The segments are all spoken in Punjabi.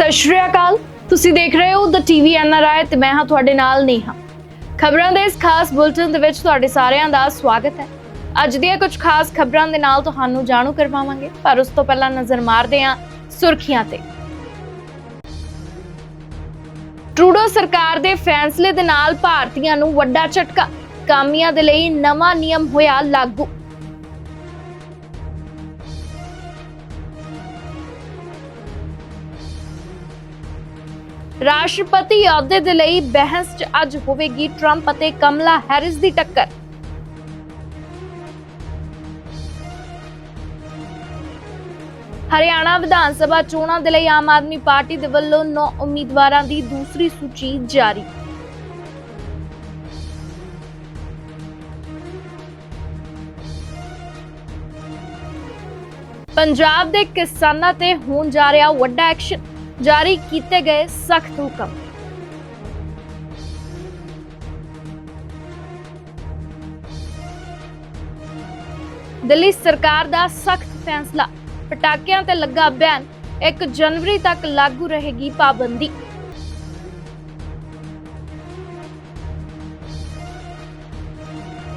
ਸਤਿ ਸ਼੍ਰੀ ਅਕਾਲ। ਤੁਸੀਂ ਦੇਖ ਰਹੇ ਹੋ ਦ ਟੀਵੀ ਐਨਆਰਆਈ ਤੇ ਮੈਂ ਹਾਂ ਤੁਹਾਡੇ ਨਾਲ ਨੇਹਾ। ਖਬਰਾਂ ਦੇ ਇਸ ਖਾਸ ਬੁਲਟਨ ਦੇ ਵਿੱਚ ਤੁਹਾਡੇ ਸਾਰਿਆਂ ਦਾ ਸਵਾਗਤ ਹੈ। ਅੱਜ ਦੀਆਂ ਕੁਝ ਖਾਸ ਖਬਰਾਂ ਦੇ ਨਾਲ ਤੁਹਾਨੂੰ ਜਾਣੂ ਕਰਵਾਵਾਂਗੇ, ਪਰ ਉਸ ਤੋਂ ਪਹਿਲਾਂ ਨਜ਼ਰ ਮਾਰਦੇ ਹਾਂ ਸੁਰਖੀਆਂ ਤੇ। ਟਰੂਡੋ ਸਰਕਾਰ ਦੇ ਫੈਸਲੇ ਦੇ ਨਾਲ ਭਾਰਤੀਆਂ ਨੂੰ ਵੱਡਾ ਝਟਕਾ। ਕਾਮਿਆਂ ਦੇ ਲਈ ਨਵਾਂ ਨਿਯਮ ਹੋਇਆ ਲਾਗੂ। ਰਾਸ਼ਟਰਪਤੀ ਅਹੁਦੇ ਦੇ ਲਈ ਬਹਿਸ 'ਚ ਅੱਜ ਹੋਵੇਗੀ ਟਰੰਪ ਅਤੇ ਕਮਲਾ ਹੈਰਿਸ ਦੀ ਟੱਕਰ। ਹਰਿਆਣਾ ਵਿਧਾਨ ਸਭਾ ਚੋਣਾਂ ਦੇ ਲਈ ਆਮ ਆਦਮੀ ਪਾਰਟੀ ਦੇ ਵੱਲੋਂ 9 ਉਮੀਦਵਾਰਾਂ ਦੀ ਦੂਸਰੀ ਸੂਚੀ ਜਾਰੀ। ਪੰਜਾਬ ਦੇ ਕਿਸਾਨਾਂ ਤੇ ਹੋਣ ਜਾ ਰਿਹਾ ਵੱਡਾ ਐਕਸ਼ਨ। ਜਾਰੀ ਕੀਤੇ ਗਏ ਸਖਤ ਹੁਕਮ। ਦਿੱਲੀ ਸਰਕਾਰ ਦਾ ਸਖਤ ਫੈਸਲਾ। ਪਟਾਕਿਆਂ ਤੇ ਲੱਗਾ ਬੈਨ 1 ਜਨਵਰੀ ਤੱਕ ਲਾਗੂ ਰਹੇਗੀ ਪਾਬੰਦੀ।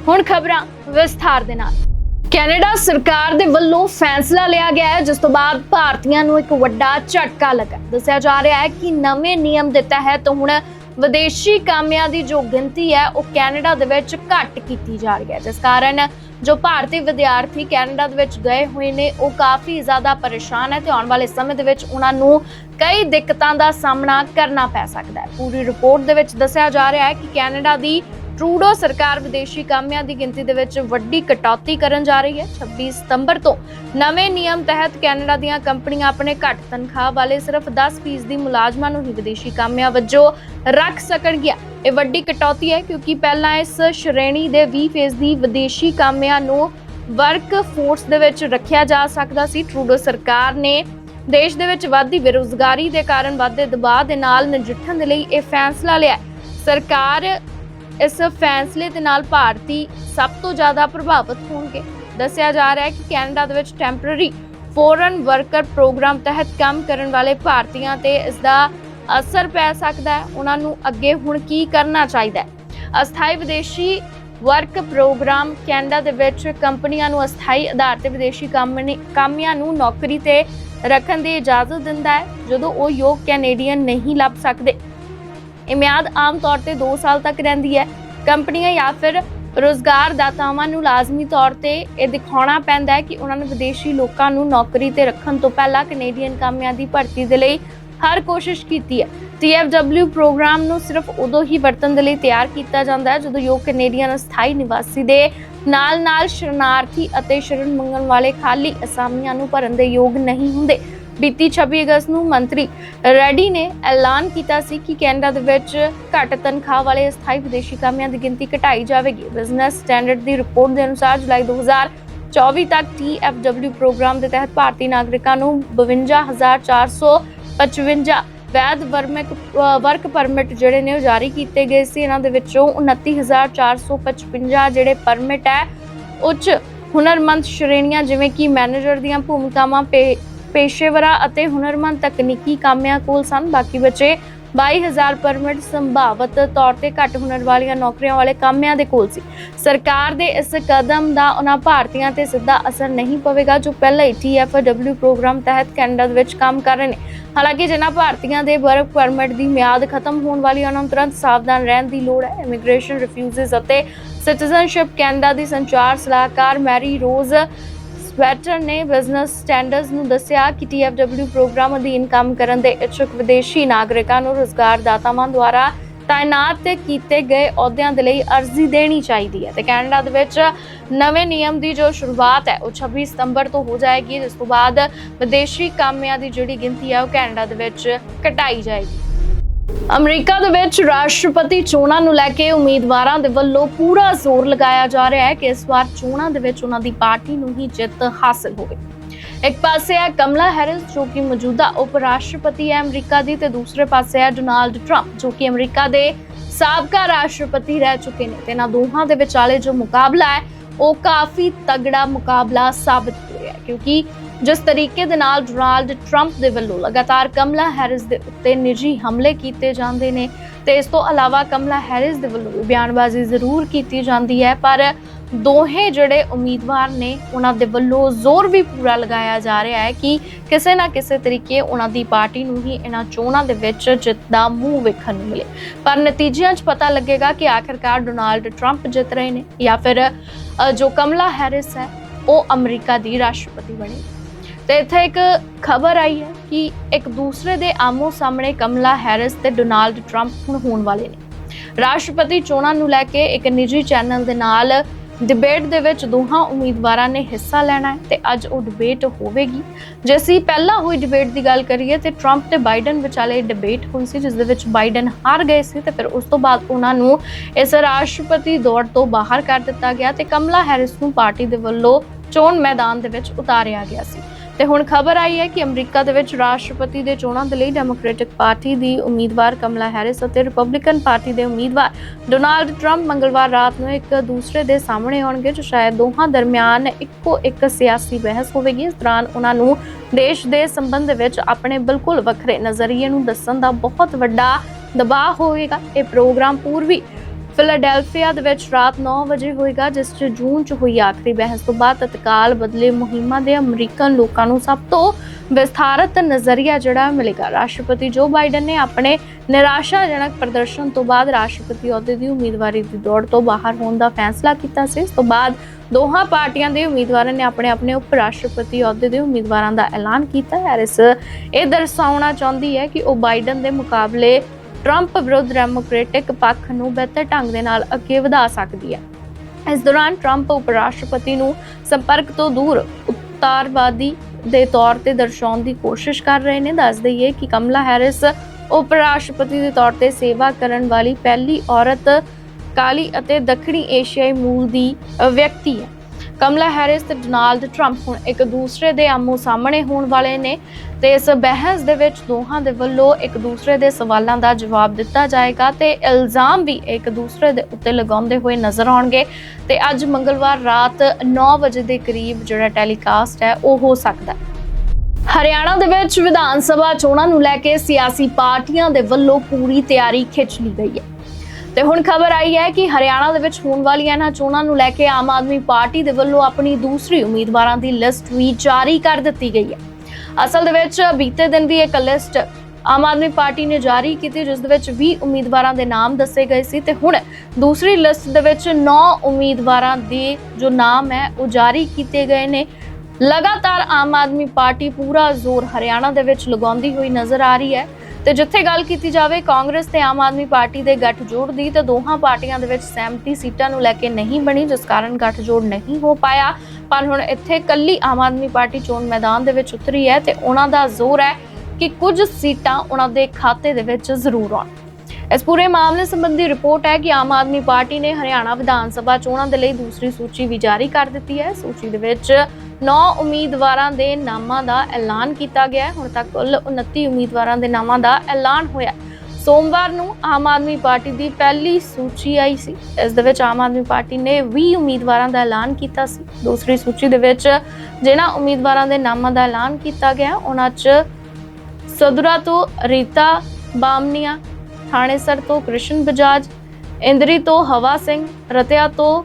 ਹੁਣ ਖਬਰਾਂ ਵਿਸਥਾਰ ਦੇ ਨਾਲ। ਕੈਨੇਡਾ ਸਰਕਾਰ ਦੇ ਵੱਲੋਂ ਫੈਸਲਾ ਲਿਆ ਗਿਆ ਹੈ, ਜਿਸ ਤੋਂ ਬਾਅਦ ਭਾਰਤੀਆਂ ਨੂੰ ਇੱਕ ਵੱਡਾ ਝਟਕਾ ਲੱਗਾ। ਦੱਸਿਆ ਜਾ ਰਿਹਾ ਹੈ ਕਿ ਨਵੇਂ ਨਿਯਮ ਦਿੱਤਾ ਹੈ, ਤਾਂ ਹੁਣ ਵਿਦੇਸ਼ੀ ਕਾਮਿਆਂ ਦੀ ਜੋ ਗਿਣਤੀ ਹੈ, ਉਹ ਕੈਨੇਡਾ ਦੇ ਵਿੱਚ ਘੱਟ ਕੀਤੀ ਜਾ ਰਹੀ ਹੈ। ਜਿਸ ਕਾਰਨ ਜੋ ਭਾਰਤੀ ਵਿਦਿਆਰਥੀ ਕੈਨੇਡਾ ਦੇ ਵਿੱਚ ਗਏ ਹੋਏ ਨੇ, ਉਹ ਕਾਫੀ ਜ਼ਿਆਦਾ ਪਰੇਸ਼ਾਨ ਹੈ ਤੇ ਆਉਣ ਵਾਲੇ ਸਮੇਂ ਦੇ ਵਿੱਚ ਉਹਨਾਂ ਨੂੰ ਕਈ ਦਿੱਕਤਾਂ ਦਾ ਸਾਹਮਣਾ ਕਰਨਾ ਪੈ ਸਕਦਾ ਹੈ। ਪੂਰੀ ਰਿਪੋਰਟ ਦੇ ਵਿੱਚ ਦੱਸਿਆ ਜਾ ਰਿਹਾ ਹੈ ਕਿ ਕੈਨੇਡਾ ਦੀ ਟਰੂਡੋ ਸਰਕਾਰ ਵਿਦੇਸ਼ੀ ਕਾਮਿਆਂ ਦੀ ਗਿਣਤੀ ਦੇ ਵਿੱਚ ਵੱਡੀ ਕਟੌਤੀ ਕਰਨ ਜਾ ਰਹੀ ਹੈ। 26 ਸਤੰਬਰ ਤੋਂ ਨਵੇਂ ਨਿਯਮ ਤਹਿਤ ਕੈਨੇਡਾ ਦੀਆਂ ਕੰਪਨੀਆਂ ਆਪਣੇ ਘੱਟ ਤਨਖਾਹ ਵਾਲੇ ਸਿਰਫ 10% ਦੀ ਮੁਲਾਜ਼ਮਾਂ ਨੂੰ ਹੀ ਵਿਦੇਸ਼ੀ ਕਾਮਿਆਂ ਵਜੋਂ ਰੱਖ ਸਕਣਗੀਆਂ। ਇਹ ਵੱਡੀ ਕਟੌਤੀ ਹੈ ਕਿਉਂਕਿ ਪਹਿਲਾਂ ਇਸ ਸ਼੍ਰੇਣੀ ਦੇ 20% ਦੀ ਵਿਦੇਸ਼ੀ ਕਾਮਿਆਂ ਨੂੰ ਵਰਕ ਫੋਰਸ ਦੇ ਵਿੱਚ ਰੱਖਿਆ ਜਾ ਸਕਦਾ ਸੀ। ਟਰੂਡੋ ਸਰਕਾਰ ਨੇ ਦੇਸ਼ ਦੇ ਵਿੱਚ ਵੱਧਦੀ ਬੇਰੁਜ਼ਗਾਰੀ ਦੇ ਕਾਰਨ ਵੱਧਦੇ ਦਬਾਅ ਦੇ ਨਾਲ ਨਜਿੱਠਣ ਦੇ ਲਈ ਇਹ ਫੈਸਲਾ ਲਿਆ ਸਰਕਾਰ ਇਸ ਫੈਸਲੇ ਦੇ ਨਾਲ ਭਾਰਤੀ ਸਭ ਤੋਂ ਜ਼ਿਆਦਾ ਪ੍ਰਭਾਵਿਤ ਹੋਣਗੇ। ਦੱਸਿਆ ਜਾ ਰਿਹਾ ਹੈ ਕਿ ਕੈਨੇਡਾ ਦੇ ਵਿੱਚ ਟੈਂਪਰੇਰੀ ਫੋਰਨ ਵਰਕਰ ਪ੍ਰੋਗਰਾਮ ਤਹਿਤ ਕੰਮ ਕਰਨ ਵਾਲੇ ਭਾਰਤੀਆਂ ਤੇ ਇਸ ਦਾ ਅਸਰ ਪੈ ਸਕਦਾ ਹੈ। ਉਹਨਾਂ ਨੂੰ ਅੱਗੇ ਹੁਣ ਕੀ ਕਰਨਾ ਚਾਹੀਦਾ ਹੈ? ਅਸਥਾਈ ਵਿਦੇਸ਼ੀ ਵਰਕ ਪ੍ਰੋਗਰਾਮ ਕੈਨੇਡਾ ਦੇ ਵਿੱਚ ਕੰਪਨੀਆਂ ਨੂੰ ਅਸਥਾਈ ਆਧਾਰ ਤੇ ਵਿਦੇਸ਼ੀ ਕੰਪਨੀ ਕਾਮਿਆਂ ਨੂੰ ਨੌਕਰੀ ਤੇ ਰੱਖਣ ਦੀ ਇਜਾਜ਼ਤ ਦਿੰਦਾ ਹੈ, ਜਦੋਂ ਉਹ ਯੋਗ ਕੈਨੇਡੀਅਨ ਨਹੀਂ ਲੱਭ ਸਕਦੇ। ਇਹ ਮਿਆਦ ਆਮ ਤੌਰ ਤੇ 2 ਸਾਲ ਤੱਕ ਰਹਿੰਦੀ ਹੈ। ਕੰਪਨੀਆਂ ਜਾਂ ਫਿਰ ਰੋਜ਼ਗਾਰ ਨੂੰ ਲਾਜ਼ਮੀ ਤੌਰ ਤੇ ਇਹ ਦਿਖਾਉਣਾ ਪੈਂਦਾ ਹੈ ਕਿ ਉਹਨਾਂ ਨੇ ਵਿਦੇਸ਼ੀ ਲੋਕਾਂ ਨੂੰ ਨੌਕਰੀ ਤੇ ਰੱਖਣ ਤੋਂ ਪਹਿਲਾਂ ਕੈਨੇਡੀਅਨ ਕਾਮਿਆਂ ਦੀ ਭਰਤੀ ਦੇ ਲਈ ਹਰ ਕੋਸ਼ਿਸ਼ ਕੀਤੀ ਹੈ। TFW ਪ੍ਰੋਗਰਾਮ ਨੂੰ ਸਿਰਫ ਉਦੋਂ ਹੀ ਵਰਤਣ ਦੇ ਲਈ ਤਿਆਰ ਕੀਤਾ ਜਾਂਦਾ ਹੈ ਜਦੋਂ ਯੋਗ ਕੈਨੇਡੀਅਨ ਅਸਥਾਈ ਨਿਵਾਸੀ ਦੇ ਨਾਲ-ਨਾਲ ਸ਼ਰਨਾਰਥੀ ਅਤੇ ਸ਼ਰਨ ਮੰਗਣ ਵਾਲੇ ਖਾਲੀ ਅਸਾਮੀਆਂ ਨੂੰ ਭਰਨ ਦੇ ਯੋਗ ਨਹੀਂ ਹੁੰਦੇ। ਬੀਤੀ 26 ਅਗਸਤ ਨੂੰ ਮੰਤਰੀ ਰੈਡੀ ਨੇ ਐਲਾਨ ਕੀਤਾ ਸੀ ਕਿ ਕੈਨੇਡਾ ਦੇ ਵਿੱਚ ਘੱਟ ਤਨਖਾਹ ਵਾਲੇ ਅਸਥਾਈ ਵਿਦੇਸ਼ੀ ਕਾਮਿਆਂ ਦੀ ਗਿਣਤੀ ਘਟਾਈ ਜਾਵੇਗੀ। ਬਿਜ਼ਨਸ ਸਟੈਂਡਰਡ ਦੀ ਰਿਪੋਰਟ ਦੇ ਅਨੁਸਾਰ ਜੁਲਾਈ 2024 ਤੱਕ TFW ਪ੍ਰੋਗਰਾਮ ਦੇ ਤਹਿਤ ਭਾਰਤੀ ਨਾਗਰਿਕਾਂ ਨੂੰ 52455 ਵੈਧ ਵਰਮਿਕ ਵਰਕ ਪਰਮਿਟ ਜਿਹੜੇ ਨੇ ਉਹ ਜਾਰੀ ਕੀਤੇ ਗਏ ਸੀ। ਇਹਨਾਂ ਦੇ ਵਿੱਚੋਂ 29455 ਜਿਹੜੇ ਪਰਮਿਟ ਹੈ, ਉੱਚ ਹੁਨਰਮੰਦ ਸ਼੍ਰੇਣੀਆਂ ਜਿਵੇਂ ਕਿ ਮੈਨੇਜਰ ਦੀਆਂ ਭੂਮਿਕਾਵਾਂ, ਪੇ- ਪੇਸ਼ੇਵਰਾਂ ਅਤੇ ਹੁਨਰਮੰਦ ਤਕਨੀਕੀ ਕਾਮਿਆਂ ਕੋਲ ਸਨ। ਬਾਕੀ ਬਚੇ 22000 ਪਰਮਿਟ ਸੰਭਾਵਤ ਤੌਰ ਤੇ ਘੱਟ ਹੁਨਰ ਵਾਲੀਆਂ ਨੌਕਰੀਆਂ ਵਾਲੇ ਕਾਮਿਆਂ ਦੇ ਕੋਲ ਸੀ। ਸਰਕਾਰ ਦੇ ਇਸ ਕਦਮ ਦਾ ਉਹਨਾਂ ਭਾਰਤੀਆਂ ਤੇ ਸਿੱਧਾ ਅਸਰ ਨਹੀਂ ਪਵੇਗਾ, ਜੋ ਪਹਿਲਾਂ ਹੀ TFW ਪ੍ਰੋਗਰਾਮ ਤਹਿਤ ਕੈਨੇਡਾ ਦੇ ਵਿੱਚ ਕੰਮ ਕਰ ਰਹੇ ਨੇ। ਹਾਲਾਂਕਿ ਜਿਨ੍ਹਾਂ ਭਾਰਤੀਆਂ ਦੇ ਵਰਕ ਪਰਮਿਟ ਦੀ ਮਿਆਦ ਖਤਮ ਹੋਣ ਵਾਲੀ ਉਹਨਾਂ ਨੂੰ ਤੁਰੰਤ ਸਾਵਧਾਨ ਰਹਿਣ ਦੀ ਲੋੜ ਹੈ। ਇਮੀਗ੍ਰੇਸ਼ਨ, ਰਿਫਿਊਜ਼ਸ ਅਤੇ ਸਿਟੀਜ਼ਨਸ਼ਿਪ ਕੈਨੇਡਾ ਦੀ ਸੰਚਾਰ ਸਲਾਹਕਾਰ ਮੈਰੀ ਰੋਜ਼ ਵੈਟਰ ਨੇ ਬਿਜ਼ਨਸ ਸਟੈਂਡਰਡਸ ਨੂੰ ਦੱਸਿਆ ਕਿ TFW ਪ੍ਰੋਗਰਾਮ ਅਧੀਨ ਕੰਮ ਕਰਨ ਦੇ ਇੱਛੁਕ ਵਿਦੇਸ਼ੀ ਨਾਗਰਿਕਾਂ ਨੂੰ ਰੋਜ਼ਗਾਰਦਾਤਾਵਾਂ ਦੁਆਰਾ ਤਾਇਨਾਤ ਕੀਤੇ ਗਏ ਅਹੁਦਿਆਂ ਦੇ ਲਈ ਅਰਜ਼ੀ ਦੇਣੀ ਚਾਹੀਦੀ ਹੈ ਤੇ ਕੈਨੇਡਾ ਦੇ ਵਿੱਚ ਨਵੇਂ ਨਿਯਮ ਦੀ ਜੋ ਸ਼ੁਰੂਆਤ ਹੈ, ਉਹ 26 ਸਤੰਬਰ ਤੋਂ ਹੋ ਜਾਏਗੀ। ਜਿਸ ਤੋਂ ਬਾਅਦ ਵਿਦੇਸ਼ੀ ਕਾਮਿਆਂ ਦੀ ਜਿਹੜੀ ਗਿਣਤੀ ਹੈ, ਉਹ ਕੈਨੇਡਾ ਦੇ ਵਿੱਚ ਘਟਾਈ ਜਾਏਗੀ। ਅਮਰੀਕਾ ਦੇ ਵਿੱਚ ਰਾਸ਼ਟਰਪਤੀ ਚੋਣਾਂ ਨੂੰ ਲੈ ਕੇ ਉਮੀਦਵਾਰਾਂ ਦੇ ਵੱਲੋਂ ਪੂਰਾ ਜ਼ੋਰ ਲਗਾਇਆ ਜਾ ਰਿਹਾ ਹੈ ਕਿ ਇਸ ਵਾਰ ਚੋਣਾਂ ਦੇ ਵਿੱਚ ਉਹਨਾਂ ਦੀ ਪਾਰਟੀ ਨੂੰ ਹੀ ਜਿੱਤ ਹਾਸਲ ਹੋਵੇ। ਇੱਕ ਪਾਸੇ ਹੈ ਕਮਲਾ ਹੈਰਿਸ ਜੋ ਕਿ ਮੌਜੂਦਾ ਉਪ ਰਾਸ਼ਟਰਪਤੀ ਹੈ ਅਮਰੀਕਾ ਦੀ ਤੇ ਦੂਸਰੇ ਪਾਸੇ ਹੈ ਡੋਨਾਲਡ ਟਰੰਪ ਜੋ ਕਿ ਅਮਰੀਕਾ ਦੇ ਸਾਬਕਾ ਰਾਸ਼ਟਰਪਤੀ ਰਹਿ ਚੁੱਕੇ ਨੇ। ਤੇ ਇਹਨਾਂ ਦੋਹਾਂ ਦੇ ਵਿਚਾਲੇ ਜੋ ਮੁਕਾਬਲਾ ਹੈ, ਉਹ ਕਾਫੀ ਤਗੜਾ ਮੁਕਾਬਲਾ ਸਾਬਤ ਹੋ ਰਿਹਾ ਹੈ ਕਿਉਂਕਿ ਜਿਸ ਤਰੀਕੇ ਦੇ ਨਾਲ ਡੋਨਾਲਡ ਟਰੰਪ ਦੇ ਵੱਲੋਂ ਲਗਾਤਾਰ ਕਮਲਾ ਹੈਰਿਸ ਦੇ ਉੱਤੇ ਨਿੱਜੀ ਹਮਲੇ ਕੀਤੇ ਜਾਂਦੇ ਨੇ ਤੇ ਇਸ ਤੋਂ ਇਲਾਵਾ ਕਮਲਾ ਹੈਰਿਸ ਦੇ ਵੱਲੋਂ ਵੀ ਬਿਆਨਬਾਜ਼ੀ ਜ਼ਰੂਰ ਕੀਤੀ ਜਾਂਦੀ ਹੈ, ਪਰ ਦੋਹੇ ਜਿਹੜੇ ਉਮੀਦਵਾਰ ਨੇ, ਉਹਨਾਂ ਦੇ ਵੱਲੋਂ ਜ਼ੋਰ ਵੀ ਪੂਰਾ ਲਗਾਇਆ ਜਾ ਰਿਹਾ ਹੈ ਕਿ ਕਿਸੇ ਨਾ ਕਿਸੇ ਤਰੀਕੇ ਉਹਨਾਂ ਦੀ ਪਾਰਟੀ ਨੂੰ ਹੀ ਇਹਨਾਂ ਚੋਣਾਂ ਦੇ ਵਿੱਚ ਜਿੱਤ ਦਾ ਮੂੰਹ ਵੇਖਣ ਨੂੰ ਮਿਲੇ। ਪਰ ਨਤੀਜਿਆਂ 'ਚ ਪਤਾ ਲੱਗੇਗਾ ਕਿ ਆਖਿਰਕਾਰ ਡੋਨਾਲਡ ਟਰੰਪ ਜਿੱਤ ਰਹੇ ਨੇ ਜਾਂ ਫਿਰ ਜੋ ਕਮਲਾ ਹੈਰਿਸ ਹੈ, ਉਹ ਅਮਰੀਕਾ ਦੀ ਰਾਸ਼ਟਰਪਤੀ ਬਣੀ। ਤੇ ਇੱਥੇ ਇੱਕ ਖਬਰ ਆਈ ਹੈ ਕਿ ਇੱਕ ਦੂਸਰੇ ਦੇ ਆਮੋ ਸਾਹਮਣੇ ਕਮਲਾ ਹੈਰਿਸ ਤੇ ਡੋਨਾਲਡ ਟਰੰਪ ਹੁਣ ਹੋਣ ਵਾਲੇ ਨੇ। ਰਾਸ਼ਟਰਪਤੀ ਚੋਣਾਂ ਨੂੰ ਲੈ ਕੇ ਇੱਕ ਨਿੱਜੀ ਚੈਨਲ ਦੇ ਨਾਲ ਡਿਬੇਟ ਦੇ ਵਿੱਚ ਦੋਹਾਂ ਉਮੀਦਵਾਰਾਂ ਨੇ ਹਿੱਸਾ ਲੈਣਾ ਹੈ ਤੇ ਅੱਜ ਉਹ ਡਿਬੇਟ ਹੋਵੇਗੀ। ਜੇ ਅਸੀਂ ਪਹਿਲਾਂ ਹੋਈ ਡਿਬੇਟ ਦੀ ਗੱਲ ਕਰੀਏ ਤੇ ਟਰੰਪ ਤੇ ਬਾਈਡਨ ਵਿਚਾਲੇ ਡਿਬੇਟ ਹੋਈ ਸੀ, ਜਿਸ ਦੇ ਵਿੱਚ ਬਾਈਡਨ ਹਾਰ ਗਏ ਸੀ ਤੇ ਫਿਰ ਉਸ ਤੋਂ ਬਾਅਦ ਉਹਨਾਂ ਨੂੰ ਇਸ ਰਾਸ਼ਟਰਪਤੀ ਦੌੜ ਤੋਂ ਬਾਹਰ ਕਰ ਦਿੱਤਾ ਗਿਆ ਤੇ ਕਮਲਾ ਹੈਰਿਸ ਨੂੰ ਪਾਰਟੀ ਦੇ ਵੱਲੋਂ ਚੋਣ ਮੈਦਾਨ ਦੇ ਵਿੱਚ ਉਤਾਰਿਆ ਗਿਆ ਸੀ। ਤੇ ਹੁਣ ਖਬਰ ਆਈ ਹੈ ਕਿ ਅਮਰੀਕਾ ਦੇ ਵਿੱਚ ਰਾਸ਼ਟਰਪਤੀ ਦੇ ਚੋਣਾਂ ਦੇ ਲਈ ਡੈਮੋਕ੍ਰੈਟਿਕ ਪਾਰਟੀ ਦੀ ਉਮੀਦਵਾਰ ਕਮਲਾ ਹੈਰਿਸ ਅਤੇ ਰਿਪਬਲਿਕਨ ਪਾਰਟੀ ਦੇ ਉਮੀਦਵਾਰ ਡੋਨਾਲਡ ਟਰੰਪ ਮੰਗਲਵਾਰ ਰਾਤ ਨੂੰ ਇੱਕ ਦੂਸਰੇ ਦੇ ਸਾਹਮਣੇ ਆਉਣਗੇ, ਜੋ ਸ਼ਾਇਦ ਦੋਹਾਂ ਦਰਮਿਆਨ ਇੱਕੋ ਇੱਕ ਸਿਆਸੀ ਬਹਿਸ ਹੋਵੇਗੀ। ਇਸ ਦੌਰਾਨ ਉਹਨਾਂ ਨੂੰ ਦੇਸ਼ ਦੇ ਸੰਬੰਧ ਵਿੱਚ ਆਪਣੇ ਬਿਲਕੁਲ ਵੱਖਰੇ ਨਜ਼ਰੀਏ ਨੂੰ ਦੱਸਣ ਦਾ ਬਹੁਤ ਵੱਡਾ ਦਬਾਅ ਹੋਵੇਗਾ। ਇਹ ਪ੍ਰੋਗਰਾਮ ਪੂਰਬੀ ਫਿਲਾਡੈਲਫੀਆ ਦੇ ਵਿੱਚ ਰਾਤ 9 ਵਜੇ ਹੋਏਗਾ, ਜਿਸ 'ਚ ਜੂਨ 'ਚ ਹੋਈ ਆਖਰੀ ਬਹਿਸ ਤੋਂ ਬਾਅਦ ਤਤਕਾਲ ਬਦਲੇ ਮੁਹਿੰਮਾਂ ਦੇ ਅਮਰੀਕਨ ਲੋਕਾਂ ਨੂੰ ਸਭ ਤੋਂ ਵਿਸਥਾਰਤ ਨਜ਼ਰੀਆ ਜਿਹੜਾ ਮਿਲੇਗਾ। ਰਾਸ਼ਟਰਪਤੀ ਜੋ ਬਾਈਡਨ ਨੇ ਆਪਣੇ ਨਿਰਾਸ਼ਾਜਨਕ ਪ੍ਰਦਰਸ਼ਨ ਤੋਂ ਬਾਅਦ ਰਾਸ਼ਟਰਪਤੀ ਅਹੁਦੇ ਦੀ ਉਮੀਦਵਾਰੀ ਦੀ ਦੌੜ ਤੋਂ ਬਾਹਰ ਹੋਣ ਦਾ ਫੈਸਲਾ ਕੀਤਾ ਸੀ। ਇਸ ਤੋਂ ਬਾਅਦ ਦੋਹਾਂ ਪਾਰਟੀਆਂ ਦੇ ਉਮੀਦਵਾਰਾਂ ਨੇ ਆਪਣੇ ਆਪਣੇ ਉਪ ਰਾਸ਼ਟਰਪਤੀ ਅਹੁਦੇ ਦੇ ਉਮੀਦਵਾਰਾਂ ਦਾ ਐਲਾਨ ਕੀਤਾ ਹੈਰਿਸ ਇਹ ਦਰਸਾਉਣਾ ਚਾਹੁੰਦੀ ਹੈ ਕਿ ਉਹ ਬਾਈਡਨ ਦੇ ਮੁਕਾਬਲੇ ਟਰੰਪ ਵਿਰੁੱਧ ਡੈਮੋਕ੍ਰੈਟਿਕ ਪੱਖ ਨੂੰ ਬਿਹਤਰ ਢੰਗ ਦੇ ਨਾਲ ਅੱਗੇ ਵਧਾ ਸਕਦੀ ਹੈ। ਇਸ ਦੌਰਾਨ ਟਰੰਪ ਉਪ ਰਾਸ਼ਟਰਪਤੀ ਨੂੰ ਸੰਪਰਕ ਤੋਂ ਦੂਰ ਉਤਾਰਵਾਦੀ ਦੇ ਤੌਰ ਤੇ ਦਰਸਾਉਣ ਦੀ ਕੋਸ਼ਿਸ਼ ਕਰ ਰਹੇ ਨੇ। ਦੱਸ ਦਈਏ ਕਿ ਕਮਲਾ ਹੈਰਿਸ ਉਪ ਰਾਸ਼ਟਰਪਤੀ ਦੇ ਤੌਰ ਤੇ ਸੇਵਾ ਕਰਨ ਵਾਲੀ ਪਹਿਲੀ ਔਰਤ ਕਾਲੀ ਅਤੇ ਦੱਖਣੀ ਏਸ਼ੀਆਈ ਮੂਲ ਦੀ ਵਿਅਕਤੀ ਹੈ। ਕਮਲਾ ਹੈਰਿਸ ਤੇ ਡੋਨਾਲਡ ਟਰੰਪ ਹੁਣ ਇੱਕ ਦੂਸਰੇ ਦੇ ਆਮੋ ਸਾਹਮਣੇ ਹੋਣ ਵਾਲੇ ਨੇ। ਤੇ ਇਸ ਬਹਿਸ ਦੇ ਵਿੱਚ ਦੋਹਾਂ ਦੇ ਵੱਲੋਂ ਇੱਕ ਦੂਸਰੇ ਦੇ ਸਵਾਲਾਂ ਦਾ ਜਵਾਬ ਦਿੱਤਾ ਜਾਏਗਾ ਤੇ ਇਲਜ਼ਾਮ ਵੀ ਇੱਕ ਦੂਸਰੇ ਦੇ ਉੱਤੇ ਲਗਾਉਂਦੇ ਹੋਏ ਨਜ਼ਰ ਆਉਣਗੇ। ਤੇ ਅੱਜ ਮੰਗਲਵਾਰ ਰਾਤ 9 ਵਜੇ ਦੇ ਕਰੀਬ ਜਿਹੜਾ ਟੈਲੀਕਾਸਟ ਹੈ, ਉਹ ਹੋ ਸਕਦਾ ਹੈ। ਹਰਿਆਣਾ ਦੇ ਵਿੱਚ ਵਿਧਾਨ ਸਭਾ ਚੋਣਾਂ ਨੂੰ ਲੈ ਕੇ ਸਿਆਸੀ ਪਾਰਟੀਆਂ ਦੇ ਵੱਲੋਂ ਪੂਰੀ ਤਿਆਰੀ ਖਿੱਚ ਲਈ ਗਈ ਹੈ। ਤੇ ਹੁਣ ਖਬਰ ਆਈ ਹੈ ਕਿ ਹਰਿਆਣਾ ਦੇ ਵਿੱਚ ਹੋਣ ਵਾਲੀਆਂ ਇਹਨਾਂ ਚੋਣਾਂ ਨੂੰ ਲੈ ਕੇ ਆਮ ਆਦਮੀ ਪਾਰਟੀ ਦੇ ਵੱਲੋਂ ਆਪਣੀ ਦੂਸਰੀ ਉਮੀਦਵਾਰਾਂ ਦੀ ਲਿਸਟ ਵੀ ਜਾਰੀ ਕਰ ਦਿੱਤੀ ਗਈ ਹੈ। ਅਸਲ ਦੇ ਵਿੱਚ ਬੀਤੇ ਦਿਨ ਵੀ ਇੱਕ ਲਿਸਟ ਆਮ ਆਦਮੀ ਪਾਰਟੀ ਨੇ ਜਾਰੀ ਕੀਤੀ, ਜਿਸ ਦੇ ਵਿੱਚ 20 ਉਮੀਦਵਾਰਾਂ ਦੇ ਨਾਮ ਦੱਸੇ ਗਏ ਸੀ ਤੇ ਹੁਣ ਦੂਸਰੀ ਲਿਸਟ ਦੇ ਵਿੱਚ 9 ਉਮੀਦਵਾਰਾਂ ਦੇ ਜੋ ਨਾਮ ਹੈ, ਉਹ ਜਾਰੀ ਕੀਤੇ ਗਏ ਨੇ। ਲਗਾਤਾਰ ਆਮ ਆਦਮੀ ਪਾਰਟੀ ਪੂਰਾ ਜ਼ੋਰ ਹਰਿਆਣਾ ਦੇ ਵਿੱਚ ਲਗਾਉਂਦੀ ਹੋਈ ਨਜ਼ਰ ਆ ਰਹੀ ਹੈ। ਤੇ ਜਿੱਥੇ ਗੱਲ ਕੀਤੀ ਜਾਵੇ ਕਾਂਗਰਸ ਤੇ ਆਮ ਆਦਮੀ ਪਾਰਟੀ ਦੇ ਗੱਠਜੋੜ ਦੀ, ਤਾਂ ਦੋਹਾਂ ਪਾਰਟੀਆਂ ਦੇ ਵਿੱਚ ਸਹਿਮਤੀ ਸੀਟਾਂ ਨੂੰ ਲੈ ਕੇ ਨਹੀਂ ਬਣੀ, ਜਿਸ ਕਾਰਨ ਗੱਠਜੋੜ ਨਹੀਂ ਹੋ ਪਾਇਆ। ਪਰ ਹੁਣ ਇੱਥੇ ਕੱਲੀ ਆਮ ਆਦਮੀ ਪਾਰਟੀ ਚੋਣ ਮੈਦਾਨ ਦੇ ਵਿੱਚ ਉਤਰੀ ਹੈ ਤੇ ਉਹਨਾਂ ਦਾ ਜ਼ੋਰ ਹੈ ਕਿ ਕੁਝ ਸੀਟਾਂ ਉਹਨਾਂ ਦੇ ਖਾਤੇ ਦੇ ਵਿੱਚ ਜ਼ਰੂਰ ਆਉਣ। ਇਸ ਪੂਰੇ ਮਾਮਲੇ ਸੰਬੰਧੀ ਰਿਪੋਰਟ ਹੈ ਕਿ ਆਮ ਆਦਮੀ ਪਾਰਟੀ ਨੇ ਹਰਿਆਣਾ ਵਿਧਾਨ ਸਭਾ ਚੋਣਾਂ ਦੇ ਲਈ ਦੂਸਰੀ ਸੂਚੀ ਵੀ ਜਾਰੀ ਕਰ ਦਿੱਤੀ ਹੈ। ਸੂਚੀ ਦੇ ਵਿੱਚ 9 ਉਮੀਦਵਾਰਾਂ ਦੇ ਨਾਮਾਂ ਦਾ ਐਲਾਨ ਕੀਤਾ ਗਿਆ ਹੈ। ਹੁਣ ਤੱਕ ਕੁੱਲ 29 ਉਮੀਦਵਾਰਾਂ ਦੇ ਨਾਮਾਂ ਦਾ ਐਲਾਨ ਹੋਇਆ ਸੋਮਵਾਰ ਨੂੰ ਆਮ ਆਦਮੀ ਪਾਰਟੀ ਦੀ ਪਹਿਲੀ ਸੂਚੀ ਆਈ ਸੀ। ਇਸ ਦੇ ਵਿੱਚ ਆਮ ਆਦਮੀ ਪਾਰਟੀ ਨੇ 20 ਉਮੀਦਵਾਰਾਂ ਦਾ ਐਲਾਨ ਕੀਤਾ ਸੀ। ਦੂਸਰੀ ਸੂਚੀ ਦੇ ਵਿੱਚ ਜਿਨ੍ਹਾਂ ਉਮੀਦਵਾਰਾਂ ਦੇ ਨਾਮਾਂ ਦਾ ਐਲਾਨ ਕੀਤਾ ਗਿਆ, ਉਹਨਾਂ 'ਚ ਸਦੁਰਾ ਤੋਂ ਰੀਤਾ ਬਾਮਨੀਆ, ਥਾਣੇਸਰ ਤੋਂ ਕ੍ਰਿਸ਼ਨ ਬਜਾਜ, ਇੰਦਰੀ ਤੋਂ ਹਵਾ ਸਿੰਘ, ਰਤਿਆ ਤੋਂ